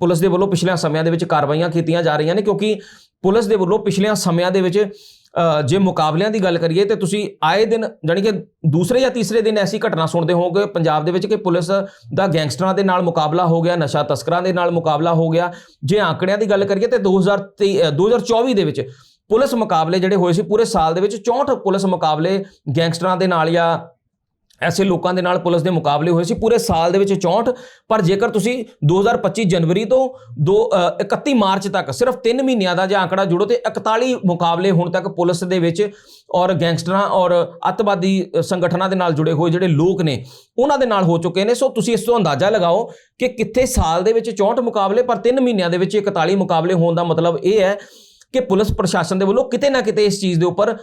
ਪੁਲਿਸ ਦੇ ਵੱਲੋਂ ਪਿਛਲੇ ਸਮਿਆਂ ਦੇ ਵਿੱਚ ਕਾਰਵਾਈਆਂ ਕੀਤੀਆਂ ਜਾ ਰਹੀਆਂ ਨੇ? ਕਿਉਂਕਿ ਪੁਲਿਸ ਦੇ ਵੱਲੋਂ ਪਿਛਲੇ ਸਮਿਆਂ ਦੇ ਵਿੱਚ ਜੇ ਮੁਕਾਬਲਿਆਂ ਦੀ ਗੱਲ ਕਰੀਏ ਤੇ ਤੁਸੀਂ ਆਏ ਦਿਨ ਜਾਣੀ ਕਿ ਦੂਸਰੇ ਜਾਂ ਤੀਸਰੇ ਦਿਨ ਐਸੀ ਘਟਨਾ ਸੁਣਦੇ ਹੋਵੋਗੇ ਪੰਜਾਬ ਦੇ ਵਿੱਚ ਕਿ ਪੁਲਿਸ ਦਾ ਗੈਂਗਸਟਰਾਂ ਦੇ ਨਾਲ ਮੁਕਾਬਲਾ ਹੋ ਗਿਆ ਨਸ਼ਾ ਤਸਕਰਾਂ ਦੇ ਨਾਲ ਮੁਕਾਬਲਾ ਹੋ ਗਿਆ। ਜੇ ਆંકੜਿਆਂ ਦੀ ਗੱਲ ਕਰੀਏ ਤੇ 2023 ਅ, 2024 ਦੇ ਵਿੱਚ ਪੁਲਿਸ ਮੁਕਾਬਲੇ ਜਿਹੜੇ ਹੋਏ ਸੀ ਪੂਰੇ ਸਾਲ ਦੇ ਵਿੱਚ 64 ਪੁਲਿਸ ਮੁਕਾਬਲੇ ਗੈਂਗਸਟਰਾਂ ਦੇ ਨਾਲ ਜਾਂ ਐਸੇ ਲੋਕਾਂ ਦੇ ਨਾਲ ਪੁਲਿਸ ਦੇ ਮੁਕਾਬਲੇ ਹੋਏ ਸੀ ਪੂਰੇ ਸਾਲ ਦੇ ਵਿੱਚ 64 ਪਰ ਜੇਕਰ ਤੁਸੀਂ 2025 ਜਨਵਰੀ ਤੋਂ ਦੋ ਅ, 31 ਮਾਰਚ ਤੱਕ ਸਿਰਫ 3 ਮਹੀਨਿਆਂ ਦਾ ਜੇ ਆંકੜਾ ਜੁੜੋ ਤੇ 41 ਮੁਕਾਬਲੇ ਹੁਣ ਤੱਕ ਪੁਲਿਸ ਦੇ ਵਿੱਚ ਔਰ ਗੈਂਗਸਟਰਾਂ ਔਰ ਅੱਤਵਾਦੀ ਸੰਗਠਨਾਂ ਦੇ ਨਾਲ ਜੁੜੇ ਹੋਏ ਜਿਹੜੇ ਲੋਕ ਨੇ ਉਹਨਾਂ ਦੇ ਨਾਲ ਹੋ ਚੁੱਕੇ ਨੇ। ਸੋ ਤੁਸੀਂ ਇਸ ਤੋਂ ਅੰਦਾਜ਼ਾ ਲਗਾਓ ਕਿ ਕਿੱਥੇ ਸਾਲ ਦੇ ਵਿੱਚ 64 ਮੁਕਾਬਲੇ ਪਰ 3 ਮਹੀਨਿਆਂ ਦੇ ਵਿੱਚ 41 ਮੁਕਾਬਲੇ ਹੋਣ ਦਾ ਮਤਲਬ ਇਹ ਹੈ ਕਿ ਪੁਲਿਸ ਪ੍ਰਸ਼ਾਸਨ ਦੇ ਵੱਲੋਂ ਕਿਤੇ ਨਾ ਕਿਤੇ ਇਸ ਚੀਜ਼ ਦੇ ਉੱਪਰ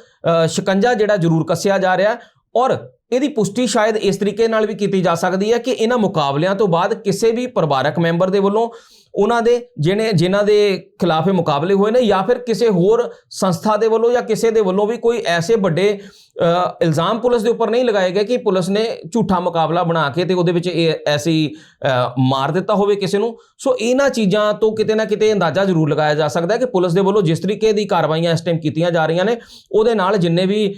ਸ਼ਿਕੰਜਾ ਜਿਹੜਾ ਜ਼ਰੂਰ ਕੱਸਿਆ ਜਾ ਰਿਹਾ ਔਰ ਇਹਦੀ ਪੁਸ਼ਟੀ ਸ਼ਾਇਦ ਇਸ ਤਰੀਕੇ ਨਾਲ ਵੀ ਕੀਤੀ ਜਾ ਸਕਦੀ ਹੈ ਕਿ ਇਹਨਾਂ ਮੁਕਾਬਲਿਆਂ ਤੋਂ ਬਾਅਦ ਕਿਸੇ ਵੀ ਪਰਿਵਾਰਕ ਮੈਂਬਰ ਦੇ ਵੱਲੋਂ ਉਹਨਾਂ ਦੇ ਜਿਹਨੇ ਜਿਨ੍ਹਾਂ ਦੇ ਖਿਲਾਫ ਇਹ ਮੁਕਾਬਲੇ ਹੋਏ ਨੇ ਜਾਂ ਫਿਰ ਕਿਸੇ ਹੋਰ ਸੰਸਥਾ ਦੇ ਵੱਲੋਂ ਜਾਂ ਕਿਸੇ ਦੇ ਵੱਲੋਂ ਵੀ ਕੋਈ ਐਸੇ ਵੱਡੇ ਇਲਜ਼ਾਮ ਪੁਲਿਸ ਦੇ ਉੱਪਰ ਨਹੀਂ ਲਗਾਏ ਗਏ ਕਿ ਪੁਲਿਸ ਨੇ ਝੂਠਾ ਮੁਕਾਬਲਾ ਬਣਾ ਕੇ ਤੇ ਉਹਦੇ ਵਿੱਚ ਇਹ ਐਸੀ ਮਾਰ ਦਿੱਤਾ ਹੋਵੇ ਕਿਸੇ ਨੂੰ। ਸੋ ਇਹਨਾਂ ਚੀਜ਼ਾਂ ਤੋਂ ਕਿਤੇ ਨਾ ਕਿਤੇ ਅੰਦਾਜ਼ਾ ਜ਼ਰੂਰ ਲਗਾਇਆ ਜਾ ਸਕਦਾ ਹੈ ਕਿ ਪੁਲਿਸ ਦੇ ਵੱਲੋਂ ਜਿਸ ਤਰੀਕੇ ਦੀ ਕਾਰਵਾਈਆਂ ਇਸ ਟਾਈਮ ਕੀਤੀਆਂ ਜਾ ਰਹੀਆਂ ਨੇ, ਉਹਦੇ ਨਾਲ ਜਿੰਨੇ ਵੀ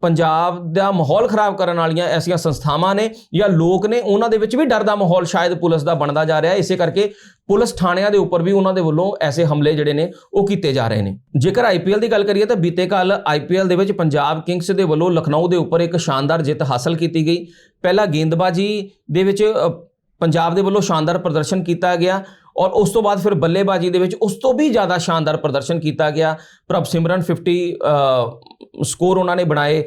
ਪੰਜਾਬ ਦਾ ਮਾਹੌਲ ਖਰਾਬ ਕਰਨ ਵਾਲੀਆਂ ਐਸੀਆਂ ਸੰਸਥਾਵਾਂ ਨੇ ਜਾਂ ਲੋਕ ਨੇ, ਉਹਨਾਂ ਦੇ ਵਿੱਚ ਵੀ ਡਰ ਦਾ ਮਾਹੌਲ ਸ਼ਾਇਦ ਪੁਲਿਸ ਦਾ ਬਣਦਾ ਜਾ ਰਿਹਾ ਹੈ। ਇਸੇ ਕਰਕੇ ਪੁਲਿਸ ਥਾਣਿਆਂ ਦੇ ਉੱਪਰ ਵੀ ਉਹਨਾਂ ਦੇ ਵੱਲੋਂ ਐਸੇ ਹਮਲੇ ਜਿਹੜੇ ਨੇ, ਉਹ ਕੀਤੇ ਜਾ ਰਹੇ ਨੇ। ਜੇਕਰ ਆਈਪੀਐਲ ਦੀ ਗੱਲ ਕਰੀਏ ਤਾਂ ਬੀਤੇ ਕੱਲ ਆਈਪੀਐਲ ਦੇ ਵਿੱਚ ਪੰਜਾਬ ਕਿੰਗ ਕਿੰਗਸ ਦੇ ਵੱਲੋਂ ਲਖਨਊ ਦੇ ਉੱਪਰ ਇੱਕ ਸ਼ਾਨਦਾਰ ਜਿੱਤ ਹਾਸਲ ਕੀਤੀ ਗਈ। ਪਹਿਲਾ ਗੇਂਦਬਾਜ਼ੀ ਦੇ ਵਿੱਚ ਪੰਜਾਬ ਦੇ ਵੱਲੋਂ ਸ਼ਾਨਦਾਰ ਪ੍ਰਦਰਸ਼ਨ ਕੀਤਾ ਗਿਆ ਔਰ ਉਸ ਤੋਂ ਬਾਅਦ ਫਿਰ ਬੱਲੇਬਾਜ਼ੀ ਦੇ ਵਿੱਚ ਉਸ ਤੋਂ ਵੀ ਜ਼ਿਆਦਾ ਸ਼ਾਨਦਾਰ ਪ੍ਰਦਰਸ਼ਨ ਕੀਤਾ ਗਿਆ। ਪ੍ਰਭ ਸਿਮਰਨ 50 ਸਕੋਰ ਉਹਨਾਂ ਨੇ ਬਣਾਏ।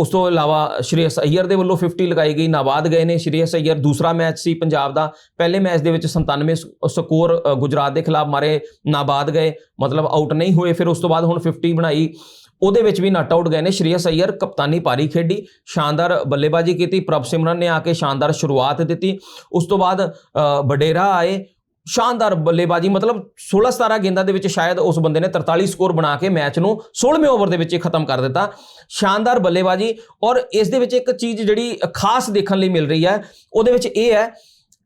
ਉਸ ਤੋਂ ਇਲਾਵਾ ਸ਼੍ਰੇਯਸ ਅਈਅਰ ਦੇ ਵੱਲੋਂ 50 ਲਗਾਈ ਗਈ, ਨਾਬਾਦ ਗਏ ਨੇ ਸ਼੍ਰੇਯਸ ਅਈਅਰ। ਦੂਸਰਾ ਮੈਚ ਸੀ ਪੰਜਾਬ ਦਾ, ਪਹਿਲੇ ਮੈਚ ਦੇ ਵਿੱਚ 97 ਸਕੋਰ ਗੁਜਰਾਤ ਦੇ ਖਿਲਾਫ ਮਾਰੇ ਨਾਬਾਦ ਗਏ। ਮਤਲਬ ਆਊਟ ਨਹੀਂ ਹੋਏ, ਫਿਰ ਉਸ ਤੋਂ ਬਾਅਦ ਹੁਣ 50 ਬਣਾਈ। ਉਹਦੇ ਵਿੱਚ ਵੀ ਨਟ ਆਊਟ ਗਏ ਨੇ। ਸ਼੍ਰੀਅਸ ਅਈਅਰ ਕਪਤਾਨੀ ਪਾਰੀ ਖੇਡੀ ਸ਼ਾਨਦਾਰ ਬੱਲੇਬਾਜ਼ੀ ਕੀਤੀ ਪ੍ਰਭ ਸਿਮਰਨ ਨੇ ਆ ਕੇ ਸ਼ਾਨਦਾਰ ਸ਼ੁਰੂਆਤ ਦਿੱਤੀ। ਉਸ ਤੋਂ ਬਾਅਦ ਅ, ਵਡੇਰਾ ਆਏ ਸ਼ਾਨਦਾਰ ਬੱਲੇਬਾਜ਼ੀ ਮਤਲਬ 16 17 ਗੇਂਦਾਂ ਦੇ ਵਿੱਚ ਸ਼ਾਇਦ ਉਸ ਬੰਦੇ ਨੇ 43 ਸਕੋਰ ਬਣਾ ਕੇ ਮੈਚ ਨੂੰ 16ਵੇਂ ਓਵਰ ਦੇ ਵਿੱਚ ਹੀ ਖਤਮ ਕਰ ਦਿੱਤਾ। ਸ਼ਾਨਦਾਰ ਬੱਲੇਬਾਜ਼ੀ ਔਰ ਇਸ ਦੇ ਵਿੱਚ ਇੱਕ ਚੀਜ਼ ਜਿਹੜੀ ਖਾਸ ਦੇਖਣ ਲਈ ਮਿਲ ਰਹੀ ਹੈ ਉਹਦੇ ਵਿੱਚ ਇਹ ਹੈ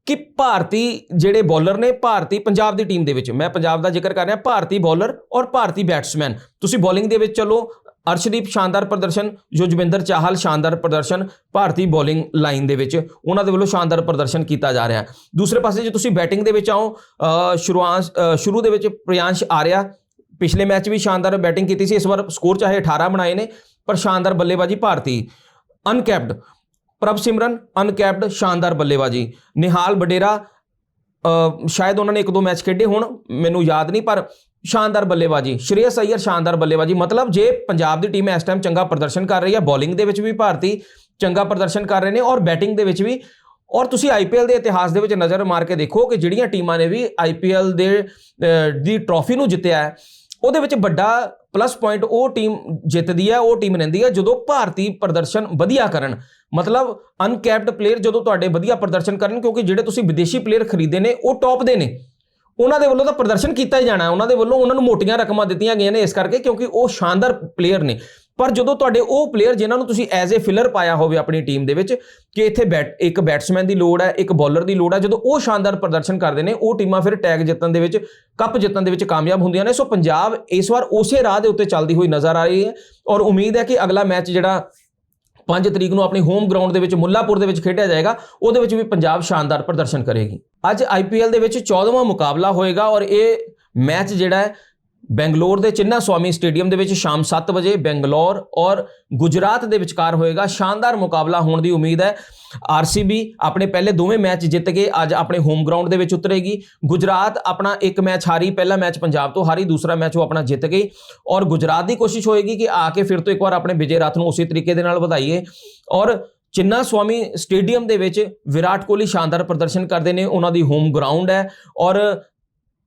ਕਿ ਭਾਰਤੀ ਜਿਹੜੇ ਬੌਲਰ ਨੇ ਭਾਰਤੀ ਪੰਜਾਬ ਦੀ ਟੀਮ ਦੇ ਵਿੱਚ ਮੈਂ ਪੰਜਾਬ ਦਾ ਜ਼ਿਕਰ ਕਰ ਰਿਹਾ ਭਾਰਤੀ ਬੌਲਰ ਔਰ ਭਾਰਤੀ ਬੈਟਸਮੈਨ ਤੁਸੀਂ ਬੋਲਿੰਗ ਦੇ ਵਿੱਚ ਚਲੋ ਅਰਸ਼ਦੀਪ ਸ਼ਾਨਦਾਰ ਪ੍ਰਦਰਸ਼ਨ ਯੁਜਵਿੰਦਰ ਚਾਹਲ ਸ਼ਾਨਦਾਰ ਪ੍ਰਦਰਸ਼ਨ ਭਾਰਤੀ ਬੋਲਿੰਗ ਲਾਈਨ ਦੇ ਵਿੱਚ ਉਹਨਾਂ ਦੇ ਵੱਲੋਂ ਸ਼ਾਨਦਾਰ ਪ੍ਰਦਰਸ਼ਨ ਕੀਤਾ ਜਾ ਰਿਹਾ। ਹੈ ਦੂਸਰੇ ਪਾਸੇ ਜੇ ਤੁਸੀਂ ਬੈਟਿੰਗ ਦੇ ਵਿੱਚ ਆਓ ਅ, ਸ਼ੁਰੂਆਤ ਸ਼ੁਰੂ ਦੇ ਵਿੱਚ ਪ੍ਰਿयांश ਆਰਿਆ ਪਿਛਲੇ ਮੈਚ ਵੀ ਸ਼ਾਨਦਾਰ ਬੈਟਿੰਗ ਕੀਤੀ ਸੀ ਇਸ ਵਾਰ ਸਕੋਰ ਚਾਹੇ 18 ਬਣਾਏ ਨੇ ਪਰ ਸ਼ਾਨਦਾਰ ਬੱਲੇਬਾਜ਼ੀ ਭਾਰਤੀ। ਅਨਕੈਪਡ ਪ੍ਰਭ ਸਿਮਰਨ ਅਨਕੈਪਡ ਸ਼ਾਨਦਾਰ ਬੱਲੇਬਾਜ਼ੀ। ਨਿਹਾਲ ਬਡੇਰਾ ਸ਼ਾਇਦ ਉਹਨਾਂ ਨੇ ਇੱਕ ਦੋ ਮੈਚ ਖੇਡੇ ਹੋਣ, ਮੈਨੂੰ ਯਾਦ ਨਹੀਂ, ਪਰ ਸ਼ਾਨਦਾਰ ਬੱਲੇਬਾਜ਼ੀ। ਸ਼੍ਰੇਯਸ ਅਈਅਰ ਸ਼ਾਨਦਾਰ ਬੱਲੇਬਾਜ਼ੀ, ਮਤਲਬ ਜੇ ਪੰਜਾਬ ਦੀ ਟੀਮ ਇਸ ਟਾਈਮ ਚੰਗਾ ਪ੍ਰਦਰਸ਼ਨ ਕਰ ਰਹੀ ਹੈ, ਬੋਲਿੰਗ ਦੇ ਵਿੱਚ ਵੀ ਭਾਰਤੀ ਚੰਗਾ ਪ੍ਰਦਰਸ਼ਨ ਕਰ ਰਹੇ ਨੇ ਔਰ ਬੈਟਿੰਗ ਦੇ ਵਿੱਚ ਵੀ। ਔਰ ਤੁਸੀਂ ਆਈਪੀਐਲ ਦੇ ਇਤਿਹਾਸ ਦੇ ਵਿੱਚ ਨਜ਼ਰ ਮਾਰ ਕੇ ਦੇਖੋ ਕਿ ਜਿਹੜੀਆਂ ਟੀਮਾਂ ਨੇ ਵੀ ਆਈਪੀਐਲ ਦੇ ਦੀ ਟਰੋਫੀ ਨੂੰ ਜਿੱਤਿਆ ਹੈ ਉਹਦੇ ਵਿੱਚ ਵੱਡਾ ਪਲੱਸ ਪੁਆਇੰਟ ਉਹ ਟੀਮ ਜਿੱਤਦੀ ਹੈ ਉਹ ਟੀਮ ਰਹਿੰਦੀ ਹੈ ਜਦੋਂ ਭਾਰਤੀ ਪ੍ਰਦਰਸ਼ਨ ਵਧੀਆ ਕਰਨ। ਮਤਲਬ ਅਨਕੈਪਡ ਪਲੇਅਰ ਜਦੋਂ ਤੁਹਾਡੇ ਵਧੀਆ ਪ੍ਰਦਰਸ਼ਨ ਕਰਨ, ਕਿਉਂਕਿ ਜਿਹੜੇ ਤੁਸੀਂ ਵਿਦੇਸ਼ੀ ਪਲੇਅਰ ਖਰੀਦੇ ਨੇ, ਉਹ ਟੌਪ ਦੇ ਨੇ। ਉਹਨਾਂ ਦੇ ਵੱਲੋਂ ਤਾਂ ਪ੍ਰਦਰਸ਼ਨ ਕੀਤਾ ਹੀ ਜਾਣਾ ਉਹਨਾਂ ਦੇ ਵੱਲੋਂ ਉਹਨਾਂ ਨੂੰ ਮੋਟੀਆਂ ਰਕਮਾਂ ਦਿੱਤੀਆਂ ਗਈਆਂ ਨੇ ਇਸ ਕਰਕੇ, ਕਿਉਂਕਿ ਉਹ ਸ਼ਾਨਦਾਰ ਪਲੇਅਰ ਨੇ। ਪਰ ਜਦੋਂ ਤੁਹਾਡੇ ਉਹ ਪਲੇਅਰ ਜਿਨ੍ਹਾਂ ਨੂੰ ਤੁਸੀਂ ਐਜ਼ ਅ ਫਿਲਰ ਪਾਇਆ ਹੋਵੇ ਆਪਣੀ ਟੀਮ ਦੇ ਵਿੱਚ, ਕਿ ਇੱਥੇ ਬੈਟ, ਇੱਕ ਬੈਟਸਮੈਨ ਦੀ ਲੋੜ ਹੈ, ਇੱਕ ਬੌਲਰ ਦੀ ਲੋੜ ਹੈ, ਜਦੋਂ ਉਹ ਸ਼ਾਨਦਾਰ ਪ੍ਰਦਰਸ਼ਨ ਕਰਦੇ ਨੇ, ਉਹ ਟੀਮਾਂ ਫਿਰ ਟੈਗ ਜਿੱਤਣ ਦੇ ਵਿੱਚ ਕੱਪ ਜਿੱਤਣ ਦੇ ਵਿੱਚ ਕਾਮਯਾਬ ਹੁੰਦੀਆਂ ਨੇ। ਸੋ ਪੰਜਾਬ ਇਸ ਵਾਰ ਉਸੇ ਰਾਹ ਦੇ ਉੱਤੇ ਚੱਲਦੀ ਹੋਈ ਨਜ਼ਰ ਆ ਰਹੀ ਹੈ ਔਰ ਉਮੀਦ ਹੈ ਕਿ ਅਗਲਾ ਮੈਚ ਜਿਹੜਾ 5 ਤਰੀਕ ਨੂੰ ਆਪਣੀ ਹੋਮ ਗਰਾਊਂਡ ਦੇ ਵਿੱਚ ਮੁੱਲਾਪੁਰ ਦੇ ਵਿੱਚ ਖੇਡਿਆ ਜਾਏਗਾ, ਉਹਦੇ ਵਿੱਚ ਵੀ ਪੰਜਾਬ ਸ਼ਾਨਦਾਰ ਪ੍ਰਦਰਸ਼ਨ ਕਰੇਗੀ। ਅੱਜ ਆਈਪੀਐਲ ਦੇ ਵਿੱਚ 14ਵਾਂ ਮੁਕਾਬਲਾ ਹੋਏਗਾ ਔਰ ਇਹ ਮੈਚ ਜਿਹੜਾ ਹੈ ਬੈਂਗਲੌਰ ਦੇ ਚਿੰਨਾ ਸਵਾਮੀ ਸਟੇਡੀਅਮ ਦੇ ਵਿੱਚ ਸ਼ਾਮ 7 ਵਜੇ ਬੈਂਗਲੌਰ ਔਰ ਗੁਜਰਾਤ ਦੇ ਵਿਚਕਾਰ ਹੋਏਗਾ ਸ਼ਾਨਦਾਰ ਮੁਕਾਬਲਾ ਹੋਣ ਦੀ ਉਮੀਦ ਹੈ। ਆਰਸੀਬੀ ਆਪਣੇ ਪਹਿਲੇ ਦੋਵੇਂ ਮੈਚ ਜਿੱਤ ਕੇ ਅੱਜ ਆਪਣੇ ਹੋਮ ਗਰਾਊਂਡ ਦੇ ਵਿੱਚ ਉਤਰੇਗੀ। ਗੁਜਰਾਤ ਆਪਣਾ ਇੱਕ ਮੈਚ ਹਾਰੀ, ਪਹਿਲਾ ਮੈਚ ਪੰਜਾਬ ਤੋਂ ਹਾਰੀ, ਦੂਸਰਾ ਮੈਚ ਉਹ ਆਪਣਾ ਜਿੱਤ ਗਈ ਔਰ ਗੁਜਰਾਤ ਦੀ ਕੋਸ਼ਿਸ਼ ਹੋਏਗੀ ਕਿ ਆ ਕੇ ਫਿਰ ਤੋਂ ਇੱਕ ਵਾਰ ਆਪਣੇ ਵਿਜੇ ਰਥ ਨੂੰ ਉਸੇ ਤਰੀਕੇ ਦੇ ਨਾਲ ਵਧਾਈਏ। ਔਰ ਚਿੰਨਾ ਸਵਾਮੀ ਸਟੇਡੀਅਮ ਦੇ ਵਿੱਚ ਵਿਰਾਟ ਕੋਹਲੀ ਸ਼ਾਨਦਾਰ ਪ੍ਰਦਰਸ਼ਨ ਕਰਦੇ ਨੇ। ਉਹਨਾਂ ਦੀ ਹੋਮ ਗਰਾਊਂਡ ਹੈ। ਔਰ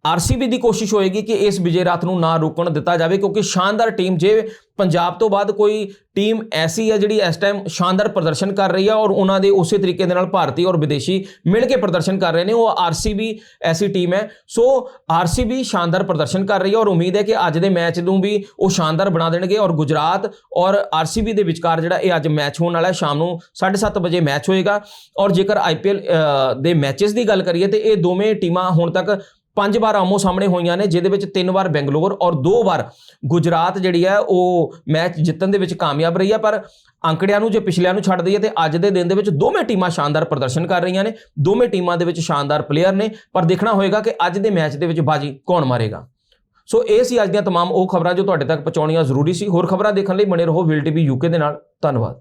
ਆਰਸੀਬੀ ਦੀ ਕੋਸ਼ਿਸ਼ ਹੋਏਗੀ ਕਿ ਇਸ ਵਿਜੇ ਰਾਤ ਨੂੰ ਨਾ ਰੁਕਣ ਦਿੱਤਾ ਜਾਵੇ, ਕਿਉਂਕਿ ਸ਼ਾਨਦਾਰ ਟੀਮ, ਜੇ ਪੰਜਾਬ ਤੋਂ ਬਾਅਦ ਕੋਈ ਟੀਮ ਐਸੀ ਹੈ ਜਿਹੜੀ ਇਸ ਟਾਈਮ ਸ਼ਾਨਦਾਰ ਪ੍ਰਦਰਸ਼ਨ ਕਰ ਰਹੀ ਹੈ ਔਰ ਉਹਨਾਂ ਦੇ ਉਸੇ ਤਰੀਕੇ ਦੇ ਨਾਲ ਭਾਰਤੀ ਔਰ ਵਿਦੇਸ਼ੀ ਮਿਲ ਕੇ ਪ੍ਰਦਰਸ਼ਨ ਕਰ ਰਹੇ ਨੇ, ਉਹ ਆਰਸੀਬੀ ਐਸੀ ਟੀਮ ਹੈ। ਸੋ ਆਰਸੀਬੀ ਸ਼ਾਨਦਾਰ ਪ੍ਰਦਰਸ਼ਨ ਕਰ ਰਹੀ ਹੈ ਔਰ ਉਮੀਦ ਹੈ ਕਿ ਅੱਜ ਦੇ ਮੈਚ ਨੂੰ ਵੀ ਉਹ ਸ਼ਾਨਦਾਰ ਬਣਾ ਦੇਣਗੇ ਔਰ ਗੁਜਰਾਤ ਔਰ ਆਰਸੀਬੀ ਦੇ ਵਿਚਕਾਰ ਜਿਹੜਾ ਇਹ ਅੱਜ ਮੈਚ ਹੋਣ ਵਾਲਾ ਹੈ, ਸ਼ਾਮ ਨੂੰ 7:30 ਵਜੇ ਮੈਚ ਹੋਏਗਾ। ਔਰ ਜੇਕਰ ਆਈਪੀਐਲ ਦੇ ਮੈਚਸ ਦੀ ਗੱਲ ਕਰੀਏ, ਤੇ ਇਹ ਦੋਵੇਂ ਟੀਮਾਂ ਹੁਣ ਤੱਕ ਪੰਜ ਵਾਰ ਆਮੋ ਸਾਹਮਣੇ ਹੋਈਆਂ ਨੇ ਜਿਹਦੇ ਵਿੱਚ ਤਿੰਨ ਵਾਰ ਬੈਂਗਲੌਰ ਔਰ ਦੋ ਵਾਰ ਗੁਜਰਾਤ ਜਿਹੜੀ ਹੈ ਉਹ ਮੈਚ ਜਿੱਤਣ ਦੇ ਵਿੱਚ ਕਾਮਯਾਬ ਰਹੀ ਹੈ ਪਰ ਅੰਕੜਿਆਂ ਨੂੰ ਜੇ ਪਿਛਲਿਆਂ ਨੂੰ ਛੱਡ ਦਈਏ ਤੇ ਅੱਜ ਦੇ ਦਿਨ ਦੇ ਵਿੱਚ ਦੋਵੇਂ ਟੀਮਾਂ ਸ਼ਾਨਦਾਰ ਪ੍ਰਦਰਸ਼ਨ ਕਰ ਰਹੀਆਂ ਨੇ ਦੋਵੇਂ ਟੀਮਾਂ ਦੇ ਵਿੱਚ ਸ਼ਾਨਦਾਰ ਪਲੇਅਰ ਨੇ ਪਰ ਦੇਖਣਾ ਹੋਏਗਾ ਕਿ ਅੱਜ ਦੇ ਮੈਚ ਦੇ ਵਿੱਚ ਬਾਜੀ ਕੌਣ ਮਾਰੇਗਾ ਸੋ ਇਹ ਸੀ ਅੱਜ ਦੀਆਂ तमाम ਉਹ ਖਬਰਾਂ ਜੋ ਤੁਹਾਡੇ ਤੱਕ ਪਹੁੰਚਾਉਣੀਆਂ ਜ਼ਰੂਰੀ ਸੀ ਹੋਰ ਖਬਰਾਂ ਦੇਖਣ ਲਈ ਬਣੇ ਰਹੋ ਵਿਲ ਟੀਵੀ ਯੂਕੇ ਦੇ ਨਾਲ ਧੰਨਵਾਦ